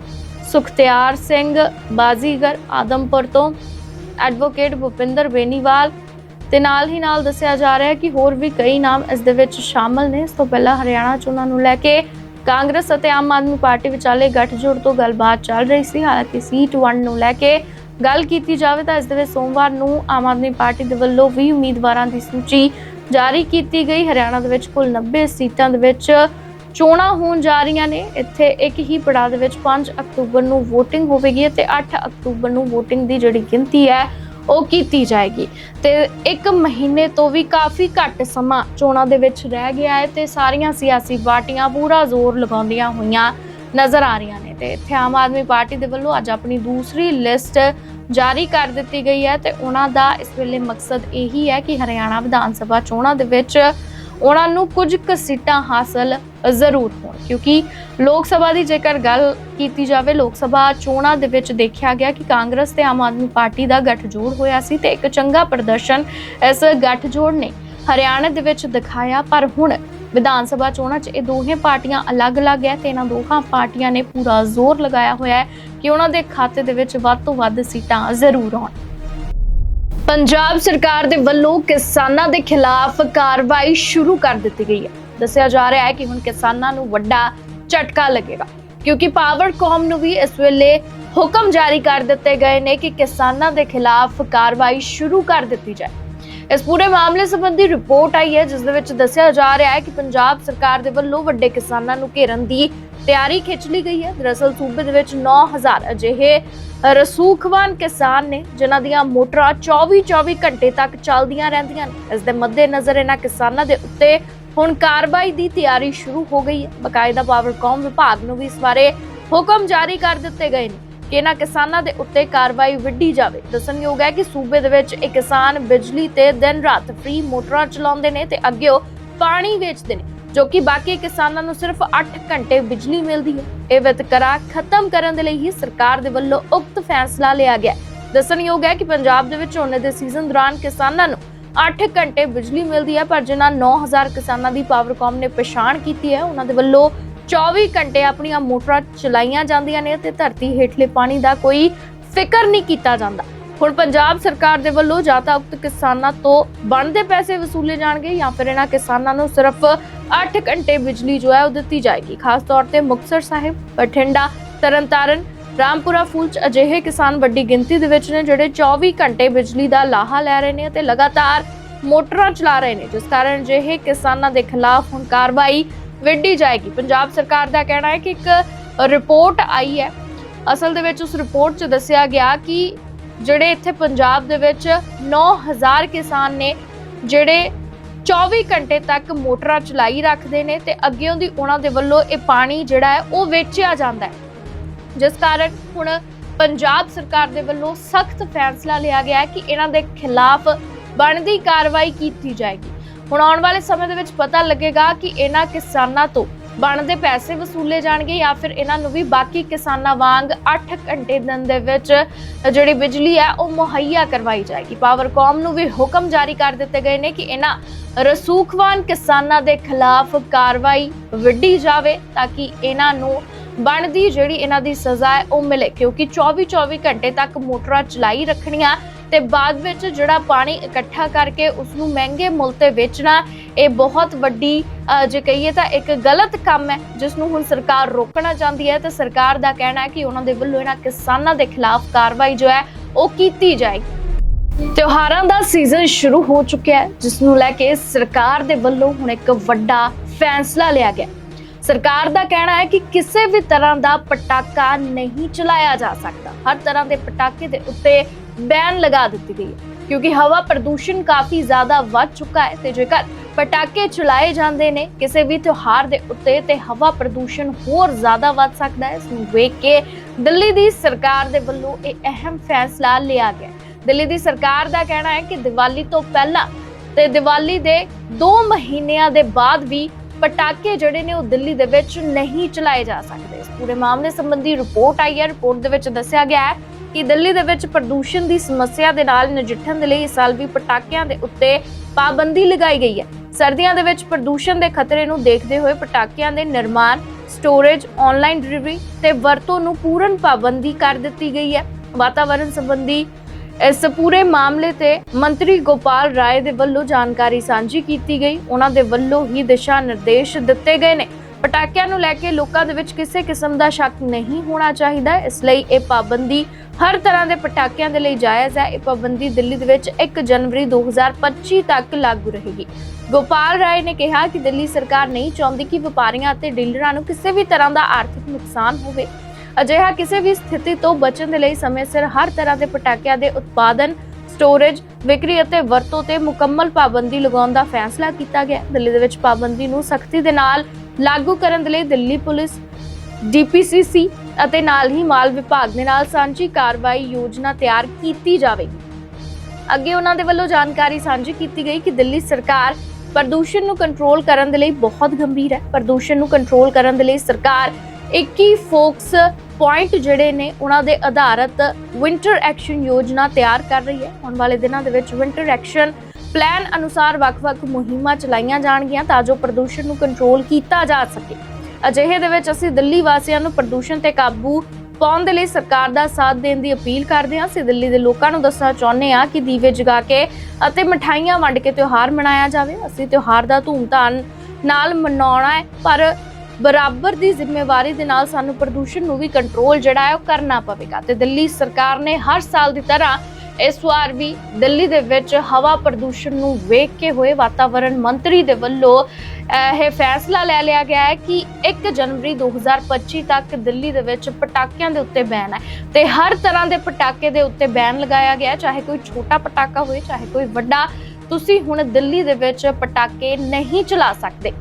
ਸੁਖਤਿਆਰ ਸਿੰਘ ਬਾਜ਼ੀਗਰ ਆਦਮਪੁਰ ਤੋਂ ਐਡਵੋਕੇਟ ਭੁਪਿੰਦਰ ਬੇਨੀਵਾਲ ਤੇ ਨਾਲ ਹੀ ਨਾਲ ਦੱਸਿਆ ਜਾ ਰਿਹਾ ਹੈ ਕਿ ਹੋਰ ਵੀ ਕਈ ਨਾਮ ਇਸ ਦੇ ਵਿੱਚ ਸ਼ਾਮਲ ਨੇ। ਇਸ ਤੋਂ ਪਹਿਲਾਂ ਹਰਿਆਣਾ ਚੋਣਾਂ ਨੂੰ ਲੈ ਕੇ ਕਾਂਗਰਸ ਅਤੇ ਆਮ ਆਦਮੀ ਪਾਰਟੀ ਵਿਚਾਲੇ ਗੱਠਜੋੜ ਤੋਂ ਗੱਲਬਾਤ ਚੱਲ ਰਹੀ ਸੀ। ਹਾਲਾਂਕਿ ਸੀਟ ਵੰਡ ਨੂੰ ਲੈ ਕੇ ਗੱਲ ਕੀਤੀ ਜਾਵੇ ਤਾਂ ਇਸ ਦੇ ਵਿੱਚ ਸੋਮਵਾਰ ਨੂੰ ਆਮ ਆਦਮੀ ਪਾਰਟੀ ਦੇ ਵੱਲੋਂ 20 ਉਮੀਦਵਾਰਾਂ ਦੀ ਸੂਚੀ ਜਾਰੀ ਕੀਤੀ ਗਈ। ਹਰਿਆਣਾ ਦੇ ਵਿੱਚ ਕੁੱਲ 90 ਸੀਟਾਂ ਦੇ ਵਿੱਚ ਚੋਣਾਂ ਹੋਣ ਜਾ ਰਹੀਆਂ ਨੇ। ਇੱਥੇ ਇੱਕ ਹੀ ਪੜਾਅ ਦੇ ਵਿੱਚ 5 ਅਕਤੂਬਰ ਨੂੰ VOTING ਹੋਵੇਗੀ ਤੇ 8 ਅਕਤੂਬਰ ਨੂੰ VOTING ਦੀ ਜਿਹੜੀ ਗਿਣਤੀ ਹੈ, ਉਹ ਕੀਤੀ ਜਾਏਗੀ। ਤੇ ਇੱਕ ਮਹੀਨੇ ਤੋਂ ਵੀ ਕਾਫੀ ਘੱਟ ਸਮਾਂ ਚੋਣਾਂ ਦੇ ਵਿੱਚ ਰਹਿ ਗਿਆ ਹੈ ਤੇ ਸਾਰੀਆਂ ਸਿਆਸੀ ਪਾਰਟੀਆਂ ਪੂਰਾ ਜ਼ੋਰ ਲਗਾਉਂਦੀਆਂ ਹੋਈਆਂ ਨਜ਼ਰ ਆ ਰਹੀਆਂ ਨੇ। ਤੇ ਇੱਥੇ ਆਮ ਆਦਮੀ ਪਾਰਟੀ ਦੇ ਵੱਲੋਂ ਅੱਜ ਆਪਣੀ ਦੂਸਰੀ ਲਿਸਟ ਜਾਰੀ ਕਰ ਦਿੱਤੀ ਗਈ ਹੈ ਤੇ ਉਹਨਾਂ ਦਾ ਇਸ ਵੇਲੇ ਮਕਸਦ ਇਹੀ ਹੈ ਕਿ ਹਰਿਆਣਾ ਵਿਧਾਨ ਸਭਾ ਚੋਣਾਂ ਦੇ ਵਿੱਚ ਉਹਨਾਂ ਨੂੰ ਕੁਝ ਕੁ ਸੀਟਾਂ ਹਾਸਲ ਜ਼ਰੂਰ ਹੋਣ। ਕਿਉਂਕਿ ਲੋਕ ਸਭਾ ਦੀ ਜੇਕਰ ਗੱਲ ਕੀਤੀ ਜਾਵੇ, ਲੋਕ ਸਭਾ ਚੋਣਾਂ ਦੇ ਵਿੱਚ ਦੇਖਿਆ ਗਿਆ ਕਿ ਕਾਂਗਰਸ ਤੇ ਆਮ ਆਦਮੀ ਪਾਰਟੀ ਦਾ ਗੱਠਜੋੜ ਹੋਇਆ ਸੀ ਤੇ ਇੱਕ ਚੰਗਾ ਪ੍ਰਦਰਸ਼ਨ ਇਸ ਗੱਠਜੋੜ ਨੇ ਹਰਿਆਣਾ ਦੇ ਵਿੱਚ ਦਿਖਾਇਆ। ਪਰ ਹੁਣ ਵਿਧਾਨ ਸਭਾ ਚੋਣਾਂ 'ਚ ਇਹ ਦੋਹੇ ਪਾਰਟੀਆਂ ਅਲੱਗ-ਅਲੱਗ ਹੈ ਤੇ ਇਹਨਾਂ ਦੋਹਾਂ ਪਾਰਟੀਆਂ ਨੇ ਪੂਰਾ ਜ਼ੋਰ ਲਗਾਇਆ ਹੋਇਆ ਹੈ ਕਿ ਉਹਨਾਂ ਦੇ ਖਾਤੇ ਦੇ ਵਿੱਚ ਵੱਧ ਤੋਂ ਵੱਧ ਸੀਟਾਂ ਜ਼ਰੂਰ ਆਉਣ। ਪੰਜਾਬ ਸਰਕਾਰ ਦੇ ਵੱਲੋਂ ਕਿਸਾਨਾਂ ਦੇ ਖਿਲਾਫ ਕਾਰਵਾਈ ਸ਼ੁਰੂ ਕਰ ਦਿੱਤੀ ਗਈ ਹੈ। ਦੱਸਿਆ ਜਾ ਰਿਹਾ ਹੈ ਕਿ ਹੁਣ ਕਿਸਾਨਾਂ ਨੂੰ ਵੱਡਾ ਝਟਕਾ ਲੱਗੇਗਾ, ਕਿਉਂਕਿ ਪਾਵਰਕਾਮ ਨੂੰ ਵੀ ਇਸ ਵੇਲੇ ਹੁਕਮ ਜਾਰੀ ਕਰ ਦਿੱਤੇ ਗਏ ਨੇ ਕਿ ਕਿਸਾਨਾਂ ਦੇ ਖਿਲਾਫ ਕਾਰਵਾਈ ਸ਼ੁਰੂ ਕਰ ਦਿੱਤੀ ਜਾਏ। ਇਸ ਪੂਰੇ ਮਾਮਲੇ ਸੰਬੰਧੀ ਰਿਪੋਰਟ ਆਈ ਹੈ, ਜਿਸ ਦੇ ਵਿੱਚ ਦੱਸਿਆ ਜਾ ਰਿਹਾ ਹੈ ਕਿ ਪੰਜਾਬ ਸਰਕਾਰ ਦੇ ਵੱਲੋਂ ਵੱਡੇ ਕਿਸਾਨਾਂ ਨੂੰ ਘੇਰਨ ਦੀ ਤਿਆਰੀ ਖਿੱਚ ਲਈ ਗਈ ਹੈ। ਦਰਅਸਲ ਸੂਬੇ ਦੇ ਵਿੱਚ 9000 ਅਜਿਹੇ ਰਸੂਖਵਾਨ ਕਿਸਾਨ ਨੇ, ਜਿਨ੍ਹਾਂ ਦੀਆਂ ਮੋਟਰਾਂ 24-24 ਘੰਟੇ ਤੱਕ ਚੱਲਦੀਆਂ ਰਹਿੰਦੀਆਂ ਨੇ। ਇਸ ਦੇ ਮੱਦੇਨਜ਼ਰ ਇਹਨਾਂ ਕਿਸਾਨਾਂ ਦੇ ਉੱਤੇ ਹੁਣ ਕਾਰਵਾਈ ਦੀ ਤਿਆਰੀ ਸ਼ੁਰੂ ਹੋ ਗਈ ਹੈ। ਬਕਾਇਦਾ ਪਾਵਰਕਾਮ ਵਿਭਾਗ ਨੂੰ ਵੀ ਇਸ ਬਾਰੇ ਹੁਕਮ ਜਾਰੀ ਕਰ ਦਿੱਤੇ ਗਏ ਨੇ। ਕਿ ਇਹਨਾਂ ਕਿਸਾਨਾਂ ਦੇ ਉੱਤੇ ਕਾਰਵਾਈ ਵਿੱਢੀ ਜਾਵੇ। ਦੱਸਣਯੋਗ ਹੈ ਕਿ ਸੂਬੇ ਦੇ ਵਿੱਚ ਇਹ ਕਿਸਾਨ ਬਿਜਲੀ ਤੇ ਦਿਨ ਰਾਤ ਫ੍ਰੀ ਮੋਟਰਾਂ ਚਲਾਉਂਦੇ ਨੇ ਤੇ ਅੱਗੇ ਉਹ ਪਾਣੀ ਵੇਚਦੇ ਨੇ, ਜੋ ਕਿ ਬਾਕੀ ਕਿਸਾਨਾਂ ਨੂੰ ਸਿਰਫ 8 ਘੰਟੇ ਬਿਜਲੀ ਮਿਲਦੀ ਹੈ। ਇਹ ਵਿਤਕਰਾ ਖਤਮ ਕਰਨ ਦੇ ਲਈ ਹੀ ਸਰਕਾਰ ਦੇ ਵੱਲੋਂ ਉਕਤ ਫੈਸਲਾ ਲਿਆ ਗਿਆ ਦੱਸਣਯੋਗ ਹੈ ਕਿ ਪੰਜਾਬ ਦੇ ਵਿੱਚ ਝੋਨੇ ਦੇ ਸੀਜ਼ਨ ਦੌਰਾਨ ਕਿਸਾਨਾਂ ਨੂੰ 8 ਘੰਟੇ ਬਿਜਲੀ ਮਿਲਦੀ ਹੈ, ਪਰ ਜਿਨ੍ਹਾਂ 9000 ਕਿਸਾਨਾਂ ਦੀ ਪਾਵਰਕਾਮ ਨੇ ਪਛਾਣ ਕੀਤੀ ਹੈ, ਉਹਨਾਂ ਦੇ ਵੱਲੋਂ 24 ਘੰਟੇ ਆਪਣੀਆਂ ਮੋਟਰਾਂ ਚਲਾਈਆਂ ਜਾਂਦੀਆਂ ਨੇ ਤੇ ਧਰਤੀ ਹੇਠਲੇ ਪਾਣੀ ਦਾ ਕੋਈ ਫਿਕਰ ਨਹੀਂ ਕੀਤਾ ਜਾਂਦਾ। ਹੁਣ ਪੰਜਾਬ ਸਰਕਾਰ ਦੇ ਵੱਲੋਂ ਜਾਂ ਤਾਂ ਉਕਤ ਕਿਸਾਨਾਂ ਤੋਂ ਬਣਦੇ ਪੈਸੇ ਵਸੂਲੇ ਜਾਣਗੇ ਜਾਂ ਫਿਰ ਇਹਨਾਂ ਕਿਸਾਨਾਂ ਨੂੰ ਸਿਰਫ 8 ਘੰਟੇ ਬਿਜਲੀ ਜੋ ਹੈ ਉਹ ਦਿੱਤੀ ਜਾਏਗੀ। ਖਾਸ ਤੌਰ ਤੇ ਮੁਕਤਸਰ ਸਾਹਿਬ, ਬਠਿੰਡਾ, ਤਰਨਤਾਰਨ, ਰਾਮਪੁਰਾ ਫੂਲ ਚ ਅਜਿਹੇ ਕਿਸਾਨ ਵੱਡੀ ਗਿਣਤੀ ਦੇ ਵਿੱਚ ਨੇ ਜਿਹੜੇ 24 ਘੰਟੇ ਬਿਜਲੀ ਦਾ ਲਾਹਾ ਲੈ ਰਹੇ ਨੇ ਤੇ ਲਗਾਤਾਰ ਮੋਟਰਾਂ ਚਲਾ ਰਹੇ ਨੇ। ਜਿਸ ਕਾਰਨ ਅਜਿਹੇ ਕਿਸਾਨਾਂ ਦੇ ਖਿਲਾਫ ਹੁਣ ਕਾਰਵਾਈ ਵਿੱਢੀ ਜਾਏਗੀ। ਪੰਜਾਬ ਸਰਕਾਰ ਦਾ ਕਹਿਣਾ ਹੈ ਕਿ ਇੱਕ ਰਿਪੋਰਟ ਆਈ ਹੈ। ਅਸਲ ਦੇ ਵਿੱਚ ਉਸ ਰਿਪੋਰਟ 'ਚ ਦੱਸਿਆ ਗਿਆ ਕਿ ਜਿਹੜੇ ਇੱਥੇ ਪੰਜਾਬ ਦੇ ਵਿੱਚ 9000 ਕਿਸਾਨ ਨੇ, ਜਿਹੜੇ 24 ਘੰਟੇ ਤੱਕ ਮੋਟਰਾਂ ਚਲਾਈ ਰੱਖਦੇ ਨੇ ਤੇ ਅੱਗੇੋਂ ਦੀ ਉਹਨਾਂ ਦੇ ਵੱਲੋਂ ਇਹ ਪਾਣੀ ਜਿਹੜਾ ਹੈ ਉਹ ਵੇਚਿਆ ਜਾਂਦਾ ਹੈ। ਜਿਸ ਕਾਰਨ ਹੁਣ ਪੰਜਾਬ ਸਰਕਾਰ ਦੇ ਵੱਲੋਂ ਸਖਤ ਫੈਸਲਾ ਲਿਆ ਗਿਆ ਹੈ ਕਿ ਇਹਨਾਂ ਦੇ ਖਿਲਾਫ ਬਣਦੀ ਕਾਰਵਾਈ ਕੀਤੀ ਜਾਏਗੀ। ਹੁਣ ਆਉਣ ਵਾਲੇ ਸਮੇਂ ਦੇ ਵਿੱਚ ਪਤਾ ਲੱਗੇਗਾ ਕਿ ਇਹਨਾਂ ਕਿਸਾਨਾਂ ਤੋਂ ਬਣਦੇ ਪੈਸੇ ਵਸੂਲੇ ਜਾਣਗੇ ਜਾਂ ਫਿਰ ਇਹਨਾਂ ਨੂੰ ਵੀ ਬਾਕੀ ਕਿਸਾਨਾਂ ਵਾਂਗ 8 ਘੰਟੇ ਦਿਨ ਦੇ ਵਿੱਚ ਜਿਹੜੀ ਬਿਜਲੀ ਹੈ ਉਹ ਮੁਹੱਈਆ ਕਰਵਾਈ ਜਾਏਗੀ। ਪਾਵਰਕਾਮ ਨੂੰ ਵੀ ਹੁਕਮ ਜਾਰੀ ਕਰ ਦਿੱਤੇ ਗਏ ਨੇ ਕਿ ਇਹਨਾਂ ਰਸੂਖਵਾਨ ਕਿਸਾਨਾਂ ਦੇ ਖਿਲਾਫ ਕਾਰਵਾਈ ਵਿੱਢੀ ਜਾਵੇ ਤਾਂ ਕਿ ਇਹਨਾਂ ਨੂੰ ਬਣਦੀ ਜਿਹੜੀ ਇਹਨਾਂ ਦੀ ਸਜ਼ਾ ਹੈ ਉਹ ਮਿਲੇ, ਕਿਉਂਕਿ 24-24 ਘੰਟੇ ਤੱਕ ਮੋਟਰਾਂ ਚਲਾਈ ਰੱਖਣੀਆਂ ਤੇ ਬਾਅਦ ਵਿੱਚ ਜਿਹੜਾ ਪਾਣੀ ਇਕੱਠਾ ਕਰਕੇ ਉਸ ਨੂੰ ਮਹਿੰਗੇ ਮੁੱਲ ਤੇ ਵੇਚਣਾ, ਇਹ ਬਹੁਤ ਵੱਡੀ ਜੇ ਕਹੀਏ ਤਾਂ ਇੱਕ ਗਲਤ ਕੰਮ ਹੈ ਜਿਸ ਨੂੰ ਹੁਣ ਸਰਕਾਰ ਰੋਕਣਾ ਚਾਹੁੰਦੀ ਹੈ। ਤੇ ਸਰਕਾਰ ਦਾ ਕਹਿਣਾ ਹੈ ਕਿ ਉਹਨਾਂ ਦੇ ਵੱਲੋਂ ਇਹਨਾਂ ਕਿਸਾਨਾਂ ਦੇ ਖਿਲਾਫ ਕਾਰਵਾਈ ਜੋ ਹੈ, ਉਹ ਕੀਤੀ ਜਾਏਗੀ। ਤਿਉਹਾਰਾਂ ਦਾ ਸੀਜ਼ਨ ਸ਼ੁਰੂ ਹੋ ਚੁੱਕਿਆ ਹੈ ਜਿਸ ਨੂੰ ਲੈ ਕੇ ਸਰਕਾਰ ਦੇ ਵੱਲੋਂ ਹੁਣ ਇੱਕ ਵੱਡਾ ਫੈਸਲਾ ਲਿਆ ਗਿਆ ਸਰਕਾਰ ਦਾ ਕਹਿਣਾ ਹੈ ਕਿ ਕਿਸੇ ਵੀ ਤਰ੍ਹਾਂ ਦਾ ਪਟਾਕਾ ਨਹੀਂ ਚਲਾਇਆ ਜਾ ਸਕਦਾ। ਹਰ ਤਰ੍ਹਾਂ ਦੇ ਪਟਾਕੇ ਦੇ ਉੱਤੇ ਬੈਨ ਲਗਾ ਦਿੱਤੀ ਗਈ ਹੈ, ਕਿਉਂਕਿ ਹਵਾ ਪ੍ਰਦੂਸ਼ਣ ਕਾਫੀ ਜ਼ਿਆਦਾ ਵੱਧ ਚੁੱਕਾ ਹੈ ਤੇ ਜੇਕਰ ਪਟਾਕੇ ਚਲਾਏ ਜਾਂਦੇ ਨੇ, ਕਿਸੇ ਵੀ ਤਿਉਹਾਰ ਦੇ ਉੱਤੇ ਤੇ ਹਵਾ ਪ੍ਰਦੂਸ਼ਣ ਹੋਰ ਜ਼ਿਆਦਾ ਵੱਧ ਸਕਦਾ ਹੈ, ਇਸ ਨੂੰ ਵੇਖ ਕੇ ਦਿੱਲੀ ਦੀ ਸਰਕਾਰ ਦੇ ਵੱਲੋਂ ਇਹ ਅਹਿਮ ਫੈਸਲਾ ਲਿਆ ਗਿਆ ਦਿੱਲੀ ਦੀ ਸਰਕਾਰ ਦਾ ਕਹਿਣਾ ਹੈ ਕਿ ਦੀਵਾਲੀ ਤੋਂ ਪਹਿਲਾਂ ਤੇ ਦੀਵਾਲੀ ਦੇ 2 ਮਹੀਨਿਆਂ ਦੇ ਬਾਅਦ ਵੀ ਪਟਾਕੇ ਜਿਹੜੇ ਨੇ ਉਹ ਦਿੱਲੀ ਦੇ ਵਿੱਚ ਨਹੀਂ ਚਲਾਏ ਜਾ ਸਕਦੇ। ਇਸ ਪੂਰੇ ਮਾਮਲੇ ਸੰਬੰਧੀ ਰਿਪੋਰਟ ਆਈ ਹੈ। ਰਿਪੋਰਟ ਦੇ ਵਿੱਚ ਦੱਸਿਆ ਗਿਆ ਹੈ ਕਿ ਦਿੱਲੀ ਦੇ ਵਿੱਚ ਪ੍ਰਦੂਸ਼ਣ ਦੀ ਸਮੱਸਿਆ ਦੇ ਨਾਲ ਨਜਿੱਠਣ ਦੇ ਲਈ ਇਸ ਸਾਲ ਵੀ ਪਟਾਕਿਆਂ ਦੇ ਉੱਤੇ ਪਾਬੰਦੀ ਲਗਾਈ ਗਈ ਹੈ। ਸਰਦੀਆਂ ਦੇ ਵਿੱਚ ਪ੍ਰਦੂਸ਼ਣ ਦੇ ਖਤਰੇ ਨੂੰ ਦੇਖਦੇ ਹੋਏ ਪਟਾਕਿਆਂ ਦੇ ਨਿਰਮਾਣ, ਸਟੋਰੇਜ ਆਨਲਾਈਨ ਡਿਲੀਵਰੀ ਤੇ ਵਰਤੋਂ ਨੂੰ ਪੂਰਨ ਪਾਬੰਦੀ ਕਰ ਦਿੱਤੀ ਗਈ ਹੈ। ਵਾਤਾਵਰਣ ਸੰਬੰਧੀ ਇਸ ਪੂਰੇ ਮਾਮਲੇ ਤੇ ਮੰਤਰੀ ਗੋਪਾਲ ਰਾਏ ਦੇ ਵੱਲੋਂ ਜਾਣਕਾਰੀ ਸਾਂਝੀ ਕੀਤੀ ਗਈ। ਉਹਨਾਂ ਦੇ ਵੱਲੋਂ ਹੀ ਦਿਸ਼ਾ ਨਿਰਦੇਸ਼ ਦਿੱਤੇ ਗਏ ਨੇ। ਪਟਾਕਿਆਂ ਨੂੰ ਲੈ ਕੇ ਲੋਕਾਂ ਦੇ ਵਿੱਚ ਕਿਸੇ ਕਿਸਮ ਦਾ ਸ਼ੱਕ ਨਹੀਂ ਹੋਣਾ ਚਾਹੀਦਾ। ਇਸ ਲਈ ਇਹ ਪਾਬੰਦੀ ਹਰ ਤਰ੍ਹਾਂ ਦੇ ਪਟਾਕਿਆਂ ਦੇ ਲਈ ਜਾਇਜ਼ ਹੈ। ਇਹ ਪਾਬੰਦੀ ਦਿੱਲੀ ਦੇ ਵਿੱਚ 1 ਜਨਵਰੀ 2025 ਤੱਕ ਲਾਗੂ ਰਹੇਗੀ। ਗੋਪਾਲ ਰਾਏ ਨੇ ਕਿਹਾ ਕਿ ਦਿੱਲੀ ਸਰਕਾਰ ਨਹੀਂ ਚਾਹੁੰਦੀ ਕਿ ਵਪਾਰੀਆਂ ਅਤੇ ਡੀਲਰਾਂ ਨੂੰ ਕਿਸੇ ਵੀ ਤਰ੍ਹਾਂ ਦਾ ਆਰਥਿਕ ਨੁਕਸਾਨ ਹੋਵੇ। ਅਜਿਹਾ ਕਿਸੇ ਵੀ ਸਥਿਤੀ ਤੋਂ ਬਚਣ ਦੇ ਲਈ ਸਮੇਂ ਸਿਰ ਹਰ ਤਰ੍ਹਾਂ ਦੇ ਪਟਾਕਿਆਂ ਦੇ ਉਤਪਾਦਨ ਸਟੋਰੇਜ ਵਿਕਰੀ ਅਤੇ ਵਰਤੋਂ ਤੇ ਮੁਕੰਮਲ ਪਾਬੰਦੀ ਲਗਾਉਣ ਦਾ ਫੈਸਲਾ ਕੀਤਾ ਗਿਆ। ਦਿੱਲੀ ਦੇ ਵਿੱਚ ਪਾਬੰਦੀ ਨੂੰ ਸਖਤੀ ਦੇ ਨਾਲ ਲਾਗੂ ਕਰਨ ਦੇ ਲਈ ਦਿੱਲੀ ਪੁਲਿਸ ਡੀਪੀਸੀਸੀ ਅਤੇ ਨਾਲ ਹੀ ਮਾਲ ਵਿਭਾਗ ਦੇ ਨਾਲ ਸਾਂਝੀ ਕਾਰਵਾਈ ਯੋਜਨਾ ਤਿਆਰ ਕੀਤੀ ਜਾਵੇਗੀ। ਅੱਗੇ ਉਹਨਾਂ ਦੇ ਵੱਲੋਂ ਜਾਣਕਾਰੀ ਸਾਂਝੀ ਕੀਤੀ ਗਈ ਕਿ ਦਿੱਲੀ ਸਰਕਾਰ ਪ੍ਰਦੂਸ਼ਣ ਨੂੰ ਕੰਟਰੋਲ ਕਰਨ ਦੇ ਲਈ ਬਹੁਤ ਗੰਭੀਰ ਹੈ। ਪ੍ਰਦੂਸ਼ਣ ਨੂੰ ਕੰਟਰੋਲ ਕਰਨ ਦੇ ਲਈ ਸਰਕਾਰ 21 ਫੋਕਸ ਪੁਆਇੰਟ ਜਿਹੜੇ ਨੇ, ਉਹਨਾਂ ਦੇ ਆਧਾਰਿਤ ਵਿੰਟਰ ਐਕਸ਼ਨ ਯੋਜਨਾ ਤਿਆਰ ਕਰ ਰਹੀ ਹੈ। ਆਉਣ ਵਾਲੇ ਦਿਨਾਂ ਦੇ ਵਿੱਚ ਵਿੰਟਰ ਐਕਸ਼ਨ ਪਲਾਨ ਅਨੁਸਾਰ ਵੱਖ-ਵੱਖ ਮੁਹਿੰਮਾਂ ਚਲਾਈਆਂ ਜਾਣਗੀਆਂ ਤਾਂ ਜੋ ਪ੍ਰਦੂਸ਼ਣ ਨੂੰ ਕੰਟਰੋਲ ਕੀਤਾ ਜਾ ਸਕੇ। ਅਜਿਹੇ ਦੇ ਵਿੱਚ ਅਸੀਂ ਦਿੱਲੀ ਵਾਸੀਆਂ ਨੂੰ ਪ੍ਰਦੂਸ਼ਣ ਤੇ ਕਾਬੂ ਪਾਉਣ ਦੇ ਲਈ ਸਰਕਾਰ ਦਾ ਸਾਥ ਦੇਣ ਦੀ ਅਪੀਲ ਕਰਦੇ ਹਾਂ। ਅਸੀਂ ਦਿੱਲੀ ਦੇ ਲੋਕਾਂ ਨੂੰ ਦੱਸਣਾ ਚਾਹੁੰਦੇ ਹਾਂ ਕਿ ਦੀਵੇ ਜਗਾ ਕੇ ਅਤੇ ਮਠਾਈਆਂ ਵੰਡ ਕੇ ਤਿਉਹਾਰ ਮਨਾਇਆ ਜਾਵੇ। ਅਸੀਂ ਤਿਉਹਾਰ ਦਾ ਧੂਮਧਾਮ ਨਾਲ ਮਨਾਉਣਾ ਹੈ, ਪਰ ਬਰਾਬਰ ਦੀ ਜ਼ਿੰਮੇਵਾਰੀ ਦੇ ਨਾਲ ਸਾਨੂੰ ਪ੍ਰਦੂਸ਼ਣ ਨੂੰ ਵੀ ਕੰਟਰੋਲ ਜਿਹੜਾ ਹੈ ਉਹ ਕਰਨਾ ਪਵੇਗਾ। ਤੇ ਦਿੱਲੀ ਸਰਕਾਰ ਨੇ ਹਰ ਸਾਲ ਦੀ ਤਰ੍ਹਾਂ ਇਸ ਵਾਰ ਵੀ ਦਿੱਲੀ ਦੇ ਵਿੱਚ ਹਵਾ ਪ੍ਰਦੂਸ਼ਣ ਨੂੰ ਵੇਖ ਕੇ ਹੋਏ ਵਾਤਾਵਰਣ ਮੰਤਰੀ ਦੇ ਵੱਲੋਂ ਇਹ ਫੈਸਲਾ ਲੈ ਲਿਆ ਗਿਆ ਹੈ ਕਿ 1 ਜਨਵਰੀ 2025 ਤੱਕ ਦਿੱਲੀ ਦੇ ਵਿੱਚ ਪਟਾਕਿਆਂ ਦੇ ਉੱਤੇ ਬੈਨ ਹੈ। ਤੇ ਹਰ ਤਰ੍ਹਾਂ ਦੇ ਪਟਾਕੇ ਦੇ ਉੱਤੇ ਬੈਨ ਲਗਾਇਆ ਗਿਆ ਚਾਹੇ ਕੋਈ ਛੋਟਾ ਪਟਾਕਾ ਹੋਵੇ ਚਾਹੇ ਕੋਈ ਵੱਡਾ। ਤੁਸੀਂ ਹੁਣ ਦਿੱਲੀ ਦੇ ਵਿੱਚ ਪਟਾਕੇ ਨਹੀਂ ਚਲਾ ਸਕਦੇ।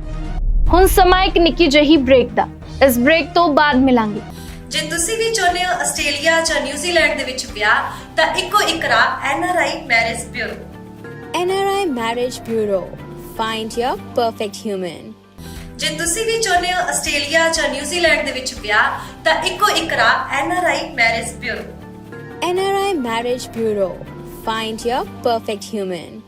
ਹੁਣ ਸਮਾਂ ਇੱਕ ਨਿੱਕੀ ਜਿਹੀ ਬ੍ਰੇਕ ਦਾ ਇਸ ਬ੍ਰੇਕ ਤੋਂ ਬਾਅਦ ਮਿਲਾਂਗੇ ਜੇ ਤੁਸੀਂ ਵੀ ਚਾਹੁੰਦੇ ਹੋ ਆਸਟ੍ਰੇਲੀਆ ਜਾਂ ਨਿਊਜ਼ੀਲੈਂਡ ਦੇ ਵਿੱਚ ਵਿਆਹ ਤਾਂ ਇੱਕੋ ਇੱਕ ਰਾਹ NRI marriage bureau NRI Marriage Bureau. Find your perfect human. ਜੇ ਤੁਸੀਂ ਵੀ ਚਾਹੁੰਦੇ ਹੋ ਆਸਟ੍ਰੇਲੀਆ ਜਾਂ ਨਿਊਜ਼ੀਲੈਂਡ ਦੇ ਵਿੱਚ ਵਿਆਹ ਤਾਂ ਇੱਕੋ ਇੱਕ ਰਾਹ NRI marriage bureau NRI Marriage Bureau. Find your perfect human.